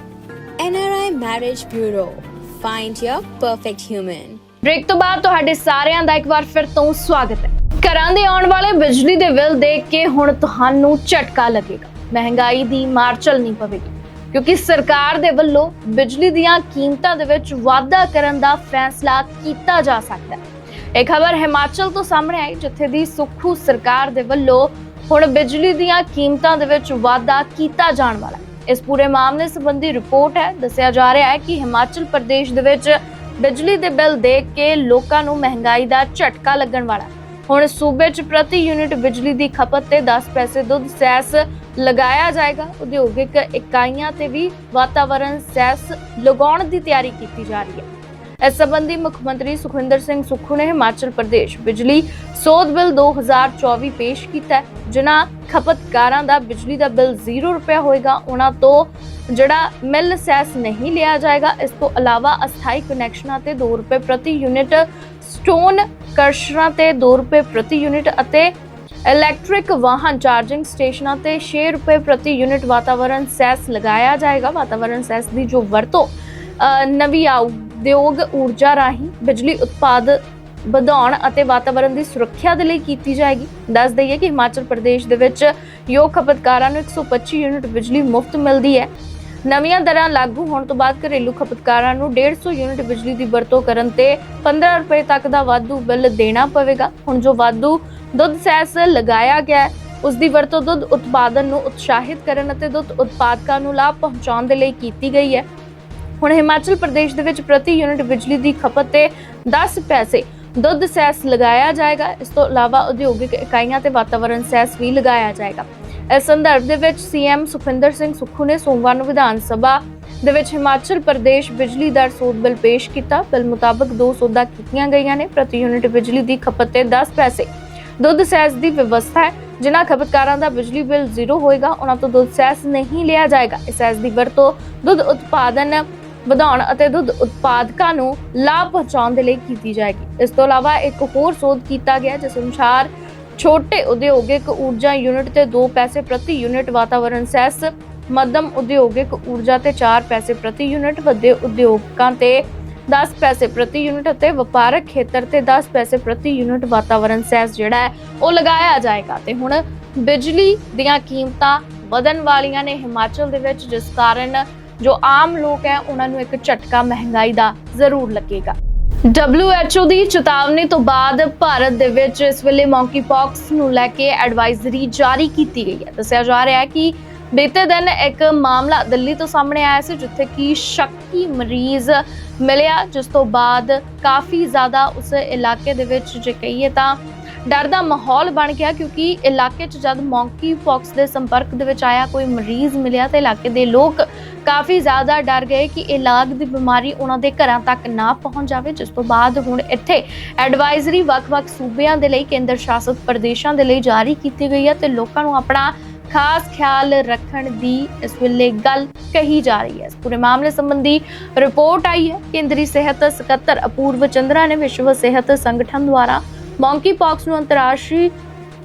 NRI Marriage Bureau. Find your perfect human. Break ਤੋਂ ਬਾਅਦ ਤੁਹਾਡੇ ਸਾਰਿਆਂ ਦਾ ਇੱਕ ਵਾਰ ਫਿਰ ਤੋਂ ਸਵਾਗਤ ਹੈ ਘਰਾਂ ਦੇ ਆਉਣ ਵਾਲੇ ਬਿਜਲੀ ਦੇ ਬਿੱਲ ਦੇਖ ਕੇ ਹੁਣ ਤੁਹਾਨੂੰ ਝਟਕਾ ਲੱਗੇਗਾ ਮਹਿੰਗਾਈ ਦੀ ਮਾਰ ਚੱਲਣੀ ਪਵੇਗੀ, ਕਿਉਂਕਿ ਸਰਕਾਰ ਦੇ ਵੱਲੋਂ ਬਿਜਲੀ ਦੀਆਂ ਕੀਮਤਾਂ ਦੇ ਵਿੱਚ ਵਾਧਾ ਕਰਨ ਦਾ ਫੈਸਲਾ ਕੀਤਾ ਜਾ ਸਕਦਾ ਹੈ ਇਹ ਖਬਰ ਹਿਮਾਚਲ ਤੋਂ ਸਾਹਮਣੇ ਆਈ, ਜਿੱਥੇ ਦੀ ਸੁਖੂ ਸਰਕਾਰ ਦੇ ਵੱਲੋਂ ਹੁਣ ਬਿਜਲੀ ਦੀਆਂ ਕੀਮਤਾਂ ਦੇ ਵਿੱਚ ਵਾਧਾ ਕੀਤਾ ਜਾਣ ਵਾਲਾ ਹੈ ਇਸ ਪੂਰੇ ਮਾਮਲੇ ਸੰਬੰਧੀ ਰਿਪੋਰਟ ਹੈ। ਦੱਸਿਆ ਜਾ ਰਿਹਾ ਹੈ ਕਿ ਹਿਮਾਚਲ ਪ੍ਰਦੇਸ਼ ਦੇ ਵਿੱਚ ਬਿਜਲੀ ਦੇ ਬਿੱਲ ਦੇਖ ਕੇ ਲੋਕਾਂ ਨੂੰ ਮਹਿੰਗਾਈ ਦਾ ਝਟਕਾ ਲੱਗਣ ਵਾਲਾ ਹੁਣ ਸੂਬੇ 'ਚ ਪ੍ਰਤੀ ਯੂਨਿਟ ਬਿਜਲੀ ਦੀ ਖਪਤ ਤੇ 10 ਪੈਸੇ ਦੁੱਧ ਸੈਸ ਲਗਾਇਆ ਜਾਏਗਾ। ਉਦਯੋਗਿਕ ਇਕਾਈਆਂ ਤੇ ਵੀ ਵਾਤਾਵਰਣ ਸੈਸ ਲਗਾਉਣ ਦੀ ਤਿਆਰੀ ਕੀਤੀ ਜਾ ਰਹੀ ਹੈ। ਇਸ ਸੰਬੰਧੀ ਮੁੱਖ ਮੰਤਰੀ ਸੁਖਵਿੰਦਰ ਸਿੰਘ ਸੁੱਖੂ ਨੇ ਹਿਮਾਚਲ ਪ੍ਰਦੇਸ਼ ਬਿਜਲੀ ਸੋਧ ਬਿੱਲ 2024 ਪੇਸ਼ ਕੀਤਾ ਜਿਨ੍ਹਾਂ ਖਪਤਕਾਰਾਂ ਦਾ ਬਿਜਲੀ ਦਾ ਬਿੱਲ 0 ਰੁਪਏ ਹੋਏਗਾ, ਉਹਨਾਂ ਤੋਂ ਜਿਹੜਾ ਮਿਲ ਸੈਸ ਨਹੀਂ ਲਿਆ ਜਾਏਗਾ, ਇਸ ਤੋਂ ਇਲਾਵਾ ਅਸਥਾਈ ਕਨੈਕਸ਼ਨਾਂ ਤੇ 2 ਰੁਪਏ ਪ੍ਰਤੀ ਯੂਨਿਟ, ਸਟੋਨ ਕਰਸ਼ਰਾਂ ਤੇ 2 ਰੁਪਏ ਪ੍ਰਤੀ ਯੂਨਿਟ ਅਤੇ ਇਲੈਕਟ੍ਰਿਕ ਵਾਹਨ ਚਾਰਜਿੰਗ ਸਟੇਸ਼ਨਾਂ ਤੇ 6 ਰੁਪਏ ਪ੍ਰਤੀ ਯੂਨਿਟ ਵਾਤਾਵਰਣ ਸੈਸ ਲਗਾਇਆ ਜਾਏਗਾ। ਵਾਤਾਵਰਣ ਸੈਸ ਦੀ ਜੋ ਵਰਤੋਂ ਨਵੀਂ ਆਊ ਉਦਯੋਗ ਊਰਜਾ ਰਾਹੀਂ ਬਿਜਲੀ ਉਤਪਾਦ ਵਧਾਉਣ ਅਤੇ ਵਾਤਾਵਰਣ ਦੀ ਸੁਰੱਖਿਆ ਦੇ ਲਈ ਕੀਤੀ ਜਾਏਗੀ। ਦੱਸ ਦਈਏ ਕਿ ਹਿਮਾਚਲ ਪ੍ਰਦੇਸ਼ ਦੇ ਵਿੱਚ ਯੋਗ ਖਪਤਕਾਰਾਂ ਨੂੰ 125 ਯੂਨਿਟ ਬਿਜਲੀ ਮੁਫਤ ਮਿਲਦੀ ਹੈ। ਨਵੀਆਂ ਦਰਾਂ ਲਾਗੂ ਹੋਣ ਤੋਂ ਬਾਅਦ ਘਰੇਲੂ ਖਪਤਕਾਰਾਂ ਨੂੰ 150 ਯੂਨਿਟ ਬਿਜਲੀ ਦੀ ਵਰਤੋਂ ਕਰਨ ਤੇ 15 ਰੁਪਏ ਤੱਕ ਦਾ ਵਾਧੂ ਬਿੱਲ ਦੇਣਾ ਪਵੇਗਾ। ਹੁਣ ਜੋ ਵਾਧੂ ਦੁੱਧ ਸੈਸ ਲਗਾਇਆ ਗਿਆ ਹੈ, ਉਸ ਦੀ ਵਰਤੋਂ ਦੁੱਧ ਉਤਪਾਦਨ ਨੂੰ ਉਤਸ਼ਾਹਿਤ ਕਰਨ ਅਤੇ ਦੁੱਧ ਉਤਪਾਦਕਾਂ ਨੂੰ ਲਾਭ ਪਹੁੰਚਾਉਣ ਦੇ ਲਈ ਕੀਤੀ ਗਈ ਹੈ। ਹੁਣ ਹਿਮਾਚਲ ਪ੍ਰਦੇਸ਼ ਦੇ ਵਿੱਚ ਪ੍ਰਤੀ ਯੂਨਿਟ ਬਿਜਲੀ ਦੀ ਖਪਤ ਤੇ 10 ਪੈਸੇ। ਦੁੱਧ ਸੈਸ ਲਗਾਇਆ ਜਾਏਗਾ। ਇਸ ਤੋਂ ਇਲਾਵਾ ਉਦਯੋਗਿਕ ਇਕਾਈਆਂ ਤੇ ਵਾਤਾਵਰਣ ਸੈਸ ਵੀ ਲਗਾਇਆ ਜਾਏਗਾ। ਇਸ ਸੰਦਰਭ ਦੇ ਵਿੱਚ ਸੀਐਮ ਸੁਖਿੰਦਰ ਸਿੰਘ ਸੁੱਖੂ ਨੇ ਸੋਮਵਾਰ ਨੂੰ ਵਿਧਾਨ ਸਭਾ ਦੇ ਵਿੱਚ ਹਿਮਾਚਲ ਪ੍ਰਦੇਸ਼ ਬਿਜਲੀ ਦਰ ਸੋਧ ਬਿੱਲ ਪੇਸ਼ ਕੀਤਾ। ਬਿੱਲ ਮੁਤਾਬਕ ਦੋ ਸੋਧਾਂ ਕੀਤੀਆਂ ਗਈਆਂ ਨੇ। ਪ੍ਰਤੀ ਯੂਨਿਟ ਬਿਜਲੀ ਦੀ ਖਪਤ ਤੇ 10 ਪੈਸੇ। ਦੁੱਧ ਸੈਸ ਦੀ ਵਿਵਸਥਾ ਹੈ। ਜਿਨ੍ਹਾਂ ਖਪਤਕਾਰਾਂ ਦਾ ਬਿਜਲੀ ਬਿੱਲ ਜ਼ੀਰੋ ਹੋਏਗਾ ਉਹਨਾਂ ਤੋਂ ਦੁੱਧ ਸੈਸ ਨਹੀਂ ਲਿਆ ਜਾਏਗਾ। ਇਸ ਸੈਸ ਦੀ ਵਰਤੋਂ ਦੁੱਧ ਉਤਪਾਦਨ ਵਧਾਉਣ ਅਤੇ ਦੁੱਧ ਉਤਪਾਦਕਾਂ ਨੂੰ ਲਾਭ ਪਹੁੰਚਾਉਣ ਦੇ ਲਈ ਕੀਤੀ ਜਾਏਗੀ। ਇਸ ਤੋਂ ਇਲਾਵਾ ਇੱਕ ਹੋਰ ਸੋਧ ਕੀਤਾ ਗਿਆ, ਜਿਸ ਅਨੁਸਾਰ ਛੋਟੇ ਉਦਯੋਗਿਕ ਊਰਜਾ ਯੂਨਿਟ ਤੇ 2 ਪੈਸੇ ਪ੍ਰਤੀ ਯੂਨਿਟ ਵਾਤਾਵਰਣ ਸੈਸ, ਮੱਧਮ ਉਦਯੋਗਿਕ ਊਰਜਾ ਤੇ 4 ਪੈਸੇ ਪ੍ਰਤੀ ਯੂਨਿਟ, ਵੱਡੇ ਉਦਯੋਗਾਂ ਤੇ 10 ਪੈਸੇ ਪ੍ਰਤੀ ਯੂਨਿਟ ਅਤੇ ਵਪਾਰਕ ਖੇਤਰ ਤੇ 10 ਪੈਸੇ ਪ੍ਰਤੀ ਯੂਨਿਟ ਵਾਤਾਵਰਣ ਸੈਸ ਜਿਹੜਾ ਹੈ, ਉਹ ਲਗਾਇਆ ਜਾਏਗਾ। ਤੇ ਹੁਣ ਬਿਜਲੀ ਦੀਆਂ ਕੀਮਤਾਂ ਵਧਣ ਵਾਲੀਆਂ ਨੇ ਹਿਮਾਚਲ ਦੇ ਵਿੱਚ, ਜਿਸ ਕਾਰਨ ਜੋ ਆਮ ਲੋਕ ਹੈ, ਉਹਨਾਂ ਨੂੰ ਇੱਕ ਝਟਕਾ ਮਹਿੰਗਾਈ ਦਾ ਜ਼ਰੂਰ ਲੱਗੇਗਾ। WHO ਦੀ ਚੇਤਾਵਨੀ ਤੋਂ ਬਾਅਦ ਭਾਰਤ ਦੇ ਵਿੱਚ ਇਸ ਵੇਲੇ ਮੌਂਕੀ ਨੂੰ ਲੈ ਕੇ ਐਡਵਾਈਜ਼ਰੀ ਜਾਰੀ ਕੀਤੀ ਗਈ ਹੈ। ਦੱਸਿਆ ਜਾ ਰਿਹਾ ਹੈ ਕਿ ਬੀਤੇ ਦਿਨ ਇੱਕ ਮਾਮਲਾ ਦਿੱਲੀ ਤੋਂ ਸਾਹਮਣੇ ਆਇਆ ਸੀ, ਜਿੱਥੇ ਕਿ ਸ਼ੱਕੀ ਮਰੀਜ਼ ਮਿਲਿਆ, ਜਿਸ ਤੋਂ ਬਾਅਦ ਕਾਫੀ ਜ਼ਿਆਦਾ ਉਸ ਇਲਾਕੇ ਦੇ ਵਿੱਚ ਜੇ ਕਹੀਏ ਤਾਂ ਡਰ ਦਾ ਮਾਹੌਲ ਬਣ ਗਿਆ, ਕਿਉਂਕਿ ਇਲਾਕੇ 'ਚ ਜਦ ਮੌਂਕੀ ਪੌਕਸ ਦੇ ਸੰਪਰਕ ਦੇ ਵਿੱਚ ਆਇਆ, ਕੋਈ ਮਰੀਜ਼ ਮਿਲਿਆ, ਤੇ ਇਲਾਕੇ ਦੇ ਲੋਕ ਕਾਫੀ ਜ਼ਿਆਦਾ ਡਰ ਗਏ ਕਿ ਇਹ ਲਾਗ ਦੀ ਬਿਮਾਰੀ ਉਹਨਾਂ ਦੇ ਘਰਾਂ ਤੱਕ ਨਾ ਪਹੁੰਚ ਜਾਵੇ, ਜਿਸ ਤੋਂ ਬਾਅਦ ਹੁਣ ਇੱਥੇ ਐਡਵਾਈਜ਼ਰੀ ਵੱਖ-ਵੱਖ ਸੂਬਿਆਂ ਦੇ ਲਈ, ਕੇਂਦਰ ਸ਼ਾਸਿਤ ਪ੍ਰਦੇਸ਼ਾਂ ਦੇ ਲਈ ਜਾਰੀ ਕੀਤੀ ਗਈ ਹੈ ਤੇ ਲੋਕਾਂ ਨੂੰ ਆਪਣਾ ਖਾਸ ਖਿਆਲ ਰੱਖਣ ਦੀ ਇਸ ਵੇਲੇ ਗੱਲ ਕਹੀ ਜਾ ਰਹੀ ਹੈ। ਇਸ ਪੂਰੇ ਮਾਮਲੇ ਸੰਬੰਧੀ ਰਿਪੋਰਟ ਆਈ ਹੈ। ਕੇਂਦਰੀ ਸਿਹਤ ਸਕੱਤਰ ਅਪੂਰਵ ਚੰਦਰਾ ਨੇ ਵਿਸ਼ਵ ਸਿਹਤ ਸੰਗਠਨ ਦੁਆਰਾ ਮੌਂਕੀ ਪੌਕਸ ਨੂੰ ਅੰਤਰਰਾਸ਼ਟਰੀ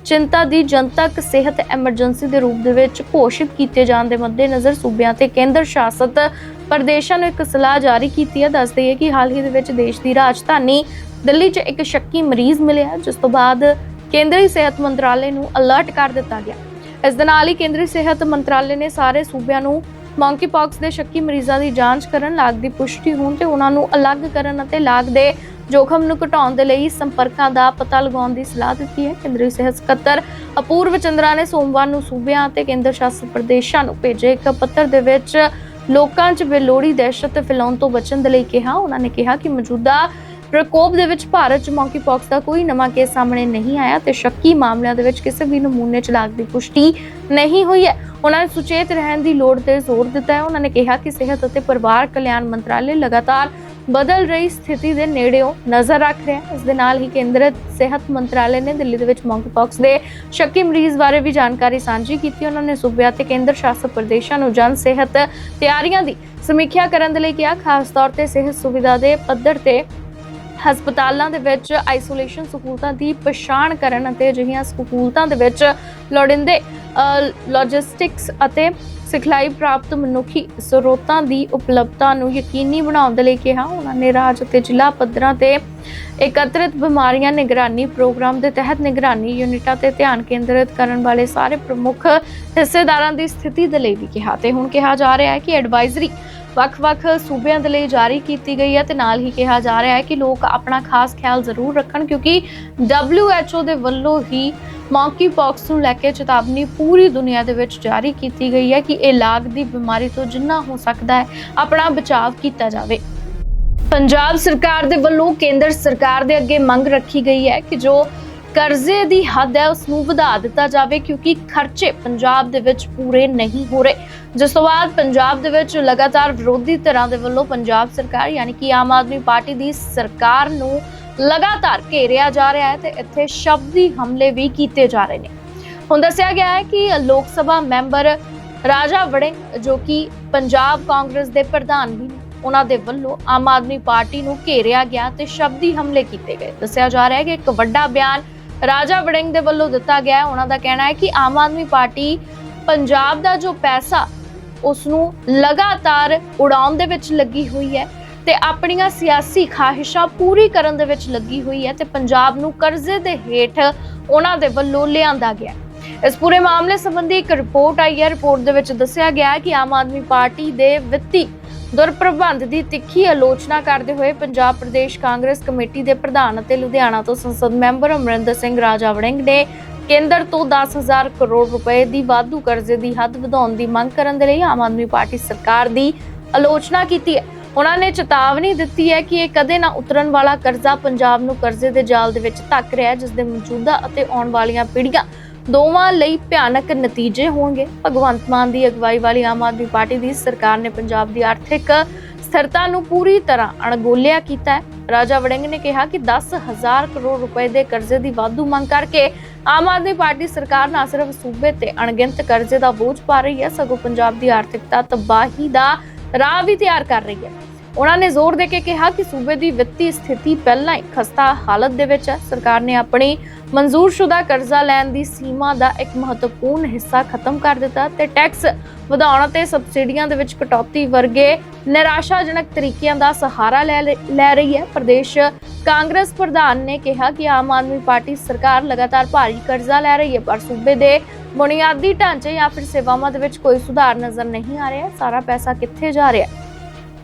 ਚਿੰਤਾ ਦੀ ਜਨਤਕ ਸਿਹਤ ਐਮਰਜੈਂਸੀ ਦੇ ਰੂਪ ਦੇ ਵਿੱਚ ਘੋਸ਼ਿਤ ਕੀਤੇ ਜਾਣ ਦੇ ਮੱਦੇਨਜ਼ਰ ਸੂਬਿਆਂ ਤੇ ਕੇਂਦਰ ਸ਼ਾਸਿਤ ਪ੍ਰਦੇਸ਼ਾਂ ਨੂੰ ਇੱਕ ਸਲਾਹ ਜਾਰੀ ਕੀਤੀ ਹੈ। ਦੱਸਦੇ ਹੈ ਕਿ ਹਾਲ ਹੀ ਦੇ ਵਿੱਚ ਦੇਸ਼ ਦੀ ਰਾਜਧਾਨੀ ਦਿੱਲੀ 'ਚ ਇੱਕ ਸ਼ੱਕੀ ਮਰੀਜ਼ ਮਿਲਿਆ ਜਿਸ ਤੋਂ ਬਾਅਦ ਕੇਂਦਰੀ ਸਿਹਤ ਮੰਤਰਾਲੇ ਨੂੰ ਅਲਰਟ ਕਰ ਦਿੱਤਾ ਗਿਆ। ਇਸ ਦੇ ਨਾਲ ਹੀ ਕੇਂਦਰੀ ਸਿਹਤ ਮੰਤਰਾਲੇ ਨੇ ਸਾਰੇ ਸੂਬਿਆਂ ਨੂੰ ਮੌਂਕੀ ਪੌਕਸ ਦੇ ਸ਼ੱਕੀ ਮਰੀਜ਼ਾਂ ਦੀ ਜਾਂਚ ਕਰਨ, ਲਾਗ ਦੀ ਪੁਸ਼ਟੀ ਹੋਣ ਤੇ ਉਹਨਾਂ ਨੂੰ ਅਲੱਗ ਕਰਨ ਅਤੇ ਲਾਗ ਦੇ ਜੋਖਮ ਨੂੰ ਘਟਾਉਣ ਦੇ ਲਈ ਸੰਪਰਕਾਂ ਦਾ ਪਤਾ ਲਗਾਉਣ ਦੀ ਸਲਾਹ ਦਿੱਤੀ ਹੈ। ਕੇਂਦਰੀ ਸਿਹਤ ਸਕੱਤਰ ਅਪੂਰਵ ਚੰਦਰਾ ਨੇ ਸੋਮਵਾਰ ਨੂੰ ਸੂਬਿਆਂ ਅਤੇ ਕੇਂਦਰ ਸ਼ਾਸਿਤ ਪ੍ਰਦੇਸ਼ਾਂ ਨੂੰ ਭੇਜੇ ਇੱਕ ਪੱਤਰ ਦੇ ਵਿੱਚ ਲੋਕਾਂ 'ਚ ਬੇਲੋੜੀ ਦਹਿਸ਼ਤ ਫੈਲਾਉਣ ਤੋਂ ਬਚਣ ਦੇ ਲਈ ਕਿਹਾ। ਉਹਨਾਂ ਨੇ ਕਿਹਾ ਕਿ ਮੌਜੂਦਾ ਪ੍ਰਕੋਪ ਦੇ ਵਿੱਚ ਭਾਰਤ 'ਚ ਮੌਂਕੀ ਦਾ ਕੋਈ ਨਵਾਂ ਕੇਸ ਸਾਹਮਣੇ ਨਹੀਂ ਆਇਆ ਤੇ ਸ਼ੱਕੀ ਮਾਮਲਿਆਂ ਦੇ ਵਿੱਚ ਕਿਸੇ ਵੀ ਨਮੂਨੇ 'ਚ ਲਾਗ ਦੀ ਪੁਸ਼ਟੀ ਨਹੀਂ ਹੋਈ ਹੈ। ਉਹਨਾਂ ਨੇ ਸੁਚੇਤ ਰਹਿਣ ਦੀ ਲੋੜ ਤੇ ਜ਼ੋਰ ਦਿੱਤਾ ਹੈ। ਉਹਨਾਂ ਨੇ ਕਿਹਾ ਕਿ ਸਿਹਤ ਅਤੇ ਪਰਿਵਾਰ ਕਲਿਆਣ ਮੰਤਰਾਲੇ ਲਗਾਤਾਰ ਬਦਲ ਰਹੀ ਸਥਿਤੀ ਦੇ ਨੇੜਿਓਂ ਨਜ਼ਰ ਰੱਖ ਰਿਹਾ ਹੈ। ਇਸ ਦੇ ਨਾਲ ਹੀ ਕੇਂਦਰ ਸਿਹਤ ਮੰਤਰਾਲੇ ਨੇ ਦਿੱਲੀ ਦੇ ਵਿੱਚ ਮੌਂਕੀਪੌਕਸ ਦੇ ਸ਼ੱਕੀ ਮਰੀਜ਼ ਬਾਰੇ ਵੀ ਜਾਣਕਾਰੀ ਸਾਂਝੀ ਕੀਤੀ। ਉਹਨਾਂ ਨੇ ਸੂਬਿਆਂ ਤੇ ਕੇਂਦਰ ਸ਼ਾਸਤ ਪ੍ਰਦੇਸ਼ਾਂ ਨੂੰ ਜਨ ਸਿਹਤ ਤਿਆਰੀਆਂ ਦੀ ਸਮੀਖਿਆ ਕਰਨ ਦੇ ਲਈ ਕਿਹਾ। ਖਾਸ ਤੌਰ ਤੇ ਸਿਹਤ ਸੁਵਿਧਾ ਦੇ ਪੱਧਰ ਤੇ ਹਸਪਤਾਲਾਂ ਦੇ ਵਿੱਚ ਆਈਸੋਲੇਸ਼ਨ ਸਹੂਲਤਾਂ ਦੀ ਪਛਾਣ ਕਰਨ ਅਤੇ ਅਜਿਹੀਆਂ ਸਹੂਲਤਾਂ ਦੇ ਵਿੱਚ ਲੋੜਿੰਦੇ ਲੌਜਿਸਟਿਕਸ ਅਤੇ ਸਿਖਲਾਈ ਪ੍ਰਾਪਤ ਮਨੁੱਖੀ ਸਰੋਤਾਂ ਦੀ ਉਪਲਬਧਤਾ ਨੂੰ ਯਕੀਨੀ ਬਣਾਉਣ ਦੇ ਲਈ ਕਿਹਾ। ਉਹਨਾਂ ਨੇ ਰਾਜ ਅਤੇ ਜ਼ਿਲ੍ਹਾ ਪੱਧਰਾਂ ਤੇ ਇਕੱਤਰਿਤ ਬਿਮਾਰੀਆਂ ਨਿਗਰਾਨੀ ਪ੍ਰੋਗਰਾਮ ਦੇ ਤਹਿਤ ਨਿਗਰਾਨੀ ਯੂਨਿਟਾਂ ਤੇ ਧਿਆਨ ਕੇਂਦਰਿਤ ਕਰਨ ਵਾਲੇ ਸਾਰੇ ਪ੍ਰਮੁੱਖ ਹਿੱਸੇਦਾਰਾਂ ਦੀ ਸਥਿਤੀ ਦੇ ਲਈ ਵੀ ਕਿਹਾ ਤੇ ਹੁਣ ਕਿਹਾ ਜਾ ਰਿਹਾ ਹੈ ਕਿ ਐਡਵਾਈਜ਼ਰੀ ਵੱਖ-ਵੱਖ ਸੂਬਿਆਂ ਦੇ ਲਈ ਜਾਰੀ ਕੀਤੀ ਗਈ ਹੈ ਤੇ ਨਾਲ ਹੀ ਕਿਹਾ ਜਾ ਰਿਹਾ ਹੈ ਕਿ ਲੋਕ ਆਪਣਾ ਖਾਸ ਖਿਆਲ ਜ਼ਰੂਰ ਰੱਖਣ ਕਿਉਂਕਿ WHO ਦੇ ਵੱਲੋਂ ਹੀ ਮੌਂਕੀ ਪੌਕਸ ਨੂੰ ਲੈ ਕੇ ਚੇਤਾਵਨੀ ਪੂਰੀ ਦੁਨੀਆ ਦੇ ਵਿੱਚ ਜਾਰੀ ਕੀਤੀ ਗਈ ਹੈ ਕਿ ਇਹ ਲਾਗ ਦੀ ਬਿਮਾਰੀ ਤੋਂ ਜਿੰਨਾ ਹੋ ਸਕਦਾ ਹੈ ਆਪਣਾ ਬਚਾਅ ਕੀਤਾ ਜਾਵੇ। ਪੰਜਾਬ ਸਰਕਾਰ ਦੇ ਵੱਲੋਂ ਕੇਂਦਰ ਸਰਕਾਰ ਦੇ ਅੱਗੇ ਮੰਗ ਰੱਖੀ ਗਈ ਹੈ ਕਿ ਜੋ ਕਰਜ਼ੇ ਦੀ ਹੱਦ ਹੈ ਉਸ ਨੂੰ ਵਧਾ ਦਿੱਤਾ ਜਾਵੇ ਕਿਉਂਕਿ ਖਰਚੇ ਪੰਜਾਬ ਦੇ ਵਿੱਚ ਪੂਰੇ ਨਹੀਂ ਹੋ ਰਹੇ। ਜਿਸ ਤੋਂ ਬਾਅਦ ਪੰਜਾਬ ਦੇ ਵਿੱਚ ਲਗਾਤਾਰ ਵਿਰੋਧੀ ਧਿਰਾਂ ਦੇ ਵੱਲੋਂ ਪੰਜਾਬ ਸਰਕਾਰ ਯਾਨੀ ਕਿ ਆਮ ਆਦਮੀ ਪਾਰਟੀ ਦੀ ਸਰਕਾਰ ਨੂੰ ਲਗਾਤਾਰ ਘੇਰਿਆ ਜਾ ਰਿਹਾ ਹੈ ਤੇ ਇੱਥੇ ਸ਼ਬਦੀ ਹਮਲੇ ਵੀ ਕੀਤੇ ਜਾ ਰਹੇ ਨੇ। ਹੁਣ ਦੱਸਿਆ ਗਿਆ ਹੈ ਕਿ ਲੋਕ ਸਭਾ ਮੈਂਬਰ ਰਾਜਾ ਵੜਿੰਗ, ਜੋ ਕਿ ਪੰਜਾਬ ਕਾਂਗਰਸ ਦੇ ਪ੍ਰਧਾਨ ਵੀ ਨੇ ਉਹਨਾਂ ਦੇ ਵੱਲੋਂ ਆਮ ਆਦਮੀ ਪਾਰਟੀ ਨੂੰ ਘੇਰਿਆ ਗਿਆ ਤੇ ਸ਼ਬਦੀ ਹਮਲੇ ਕੀਤੇ ਗਏ। ਦੱਸਿਆ ਜਾ ਰਿਹਾ ਹੈ ਕਿ ਇੱਕ ਵੱਡਾ ਬਿਆਨ ਰਾਜਾ ਵੜਿੰਗ ਦੇ ਵੱਲੋਂ ਦਿੱਤਾ ਗਿਆ ਹੈ। ਉਹਨਾਂ ਦਾ ਕਹਿਣਾ ਹੈ ਕਿ ਆਮ ਆਦਮੀ ਪਾਰਟੀ ਪੰਜਾਬ ਦਾ ਜੋ ਪੈਸਾ ਉਸ ਨੂੰ ਲਗਾਤਾਰ ਉਡਾਉਣ ਦੇ ਵਿੱਚ ਲੱਗੀ ਹੋਈ ਹੈ ਤੇ ਆਪਣੀਆਂ ਸਿਆਸੀ ਖਾਹਿਸ਼ਾਂ ਪੂਰੀ ਕਰਨ ਦੇ ਵਿੱਚ ਲੱਗੀ ਹੋਈ ਹੈ ਤੇ ਪੰਜਾਬ ਨੂੰ ਕਰਜ਼ੇ ਦੇ ਹੇਠ ਉਹਨਾਂ ਦੇ ਵੱਲੋਂ ਲਿਆਂਦਾ ਗਿਆ ਇਸ ਪੂਰੇ ਮਾਮਲੇ ਸੰਬੰਧੀ ਇੱਕ ਰਿਪੋਰਟ ਆਈ ਹੈ। ਰਿਪੋਰਟ ਦੇ ਵਿੱਚ ਦੱਸਿਆ ਗਿਆ ਕਿ ਆਮ ਆਦਮੀ ਪਾਰਟੀ ਦੇ ਵਿੱਤੀ ਦੁਰਪ੍ਰਬੰਧ ਦੀ ਤਿੱਖੀ ਆਲੋਚਨਾ ਕਰਦੇ ਹੋਏ ਪੰਜਾਬ ਪ੍ਰਦੇਸ਼ ਕਾਂਗਰਸ ਕਮੇਟੀ ਦੇ ਪ੍ਰਧਾਨ ਅਤੇ ਲੁਧਿਆਣਾ ਤੋਂ ਸੰਸਦ ਮੈਂਬਰ ਅਮਰਿੰਦਰ ਸਿੰਘ ਰਾਜਾ ਨੇ ਕੇਂਦਰ ਤੋਂ 10000 ਕਰੋੜ ਰੁਪਏ ਦੀ ਵਾਧੂ ਕਰਜ਼ੇ ਦੀ ਹੱਦ ਵਧਾਉਣ ਦੀ ਮੰਗ ਕਰਨ ਦੇ ਲਈ ਆਮ ਆਦਮੀ ਪਾਰਟੀ ਸਰਕਾਰ ਦੀ ਆਲੋਚਨਾ ਕੀਤੀ ਹੈ। ਉਹਨਾਂ ਨੇ ਚੇਤਾਵਨੀ ਦਿੱਤੀ ਹੈ ਕਿ ਇਹ ਕਦੇ ਨਾ ਉਤਰਨ ਵਾਲਾ ਕਰਜ਼ਾ ਪੰਜਾਬ ਨੂੰ ਕਰਜ਼ੇ ਦੇ ਜਾਲ ਦੇ ਵਿੱਚ ਧੱਕ ਰਿਹਾ ਹੈ, ਜਿਸ ਦੇ ਮੌਜੂਦਾ ਅਤੇ ਆਉਣ ਵਾਲੀਆਂ ਪੀੜ੍ਹੀਆਂ ਦੋਵਾਂ ਲਈ ਭਿਆਨਕ ਨਤੀਜੇ ਹੋਣਗੇ। ਭਗਵੰਤ ਮਾਨ ਦੀ ਅਗਵਾਈ ਵਾਲੀ ਆਮ ਆਦਮੀ ਪਾਰਟੀ ਦੀ ਸਰਕਾਰ ਨੇ ਪੰਜਾਬ ਦੀ ਆਰਥਿਕ ਸਥਿਰਤਾ ਨੂੰ ਪੂਰੀ ਤਰ੍ਹਾਂ ਅਣਗੌਲਿਆ ਕੀਤਾ ਹੈ। ਰਾਜਾ ਵੜਿੰਗ ਨੇ ਕਿਹਾ ਕਿ 10000 ਕਰੋੜ ਰੁਪਏ ਦੇ ਕਰਜ਼ੇ ਦੀ ਵਾਧੂ ਮੰਗ ਕਰਕੇ ਆਮ ਆਦਮੀ ਪਾਰਟੀ ਸਰਕਾਰ ਨਾ ਸਿਰਫ ਸੂਬੇ ਤੇ ਅਣਗਿਣਤ ਕਰਜ਼ੇ ਦਾ ਬੋਝ ਪਾ ਰਹੀ ਹੈ, ਸਗੋਂ ਪੰਜਾਬ ਦੀ ਆਰਥਿਕਤਾ ਤਬਾਹੀ ਦਾ ਰਾਹ ਵੀ ਤਿਆਰ ਕਰ ਰਹੀ ਹੈ। ਉਹਨਾਂ ਨੇ ਜ਼ੋਰ ਦੇ ਕੇ ਕਿਹਾ ਕਿ ਸੂਬੇ ਦੀ ਵਿੱਤੀ ਸਥਿਤੀ ਪਹਿਲਾਂ ਹੀ ਖਸਤਾ ਹਾਲਤ ਦੇ ਵਿੱਚ ਹੈ। ਸਰਕਾਰ ਨੇ ਆਪਣੀ ਮਨਜ਼ੂਰਸ਼ੁਦਾ ਕਰਜ਼ਾ ਲੈਣ ਦੀ ਸੀਮਾ ਦਾ ਇੱਕ ਮਹੱਤਵਪੂਰਨ ਹਿੱਸਾ ਖਤਮ ਕਰ ਦਿੱਤਾ ਤੇ ਟੈਕਸ ਵਧਾਉਣ ਅਤੇ ਸਬਸਿਡੀਆਂ ਦੇ ਵਿੱਚ ਕਟੌਤੀ ਵਰਗੇ ਨਿਰਾਸ਼ਾਜਨਕ ਤਰੀਕਿਆਂ ਦਾ ਸਹਾਰਾ ਲੈ ਲੈ ਰਹੀ ਹੈ। ਪ੍ਰਦੇਸ਼ ਕਾਂਗਰਸ ਪ੍ਰਧਾਨ ਨੇ ਕਿਹਾ ਕਿ ਆਮ ਆਦਮੀ ਪਾਰਟੀ ਸਰਕਾਰ ਲਗਾਤਾਰ ਭਾਰੀ ਕਰਜ਼ਾ ਲੈ ਰਹੀ ਹੈ, ਪਰ ਸੂਬੇ ਦੇ ਬੁਨਿਆਦੀ ਢਾਂਚੇ ਜਾਂ ਫਿਰ ਸੇਵਾਵਾਂ ਦੇ ਵਿੱਚ ਕੋਈ ਸੁਧਾਰ ਨਜ਼ਰ ਨਹੀਂ ਆ ਰਿਹਾ। ਸਾਰਾ ਪੈਸਾ ਕਿੱਥੇ ਜਾ ਰਿਹਾ? ਹੈ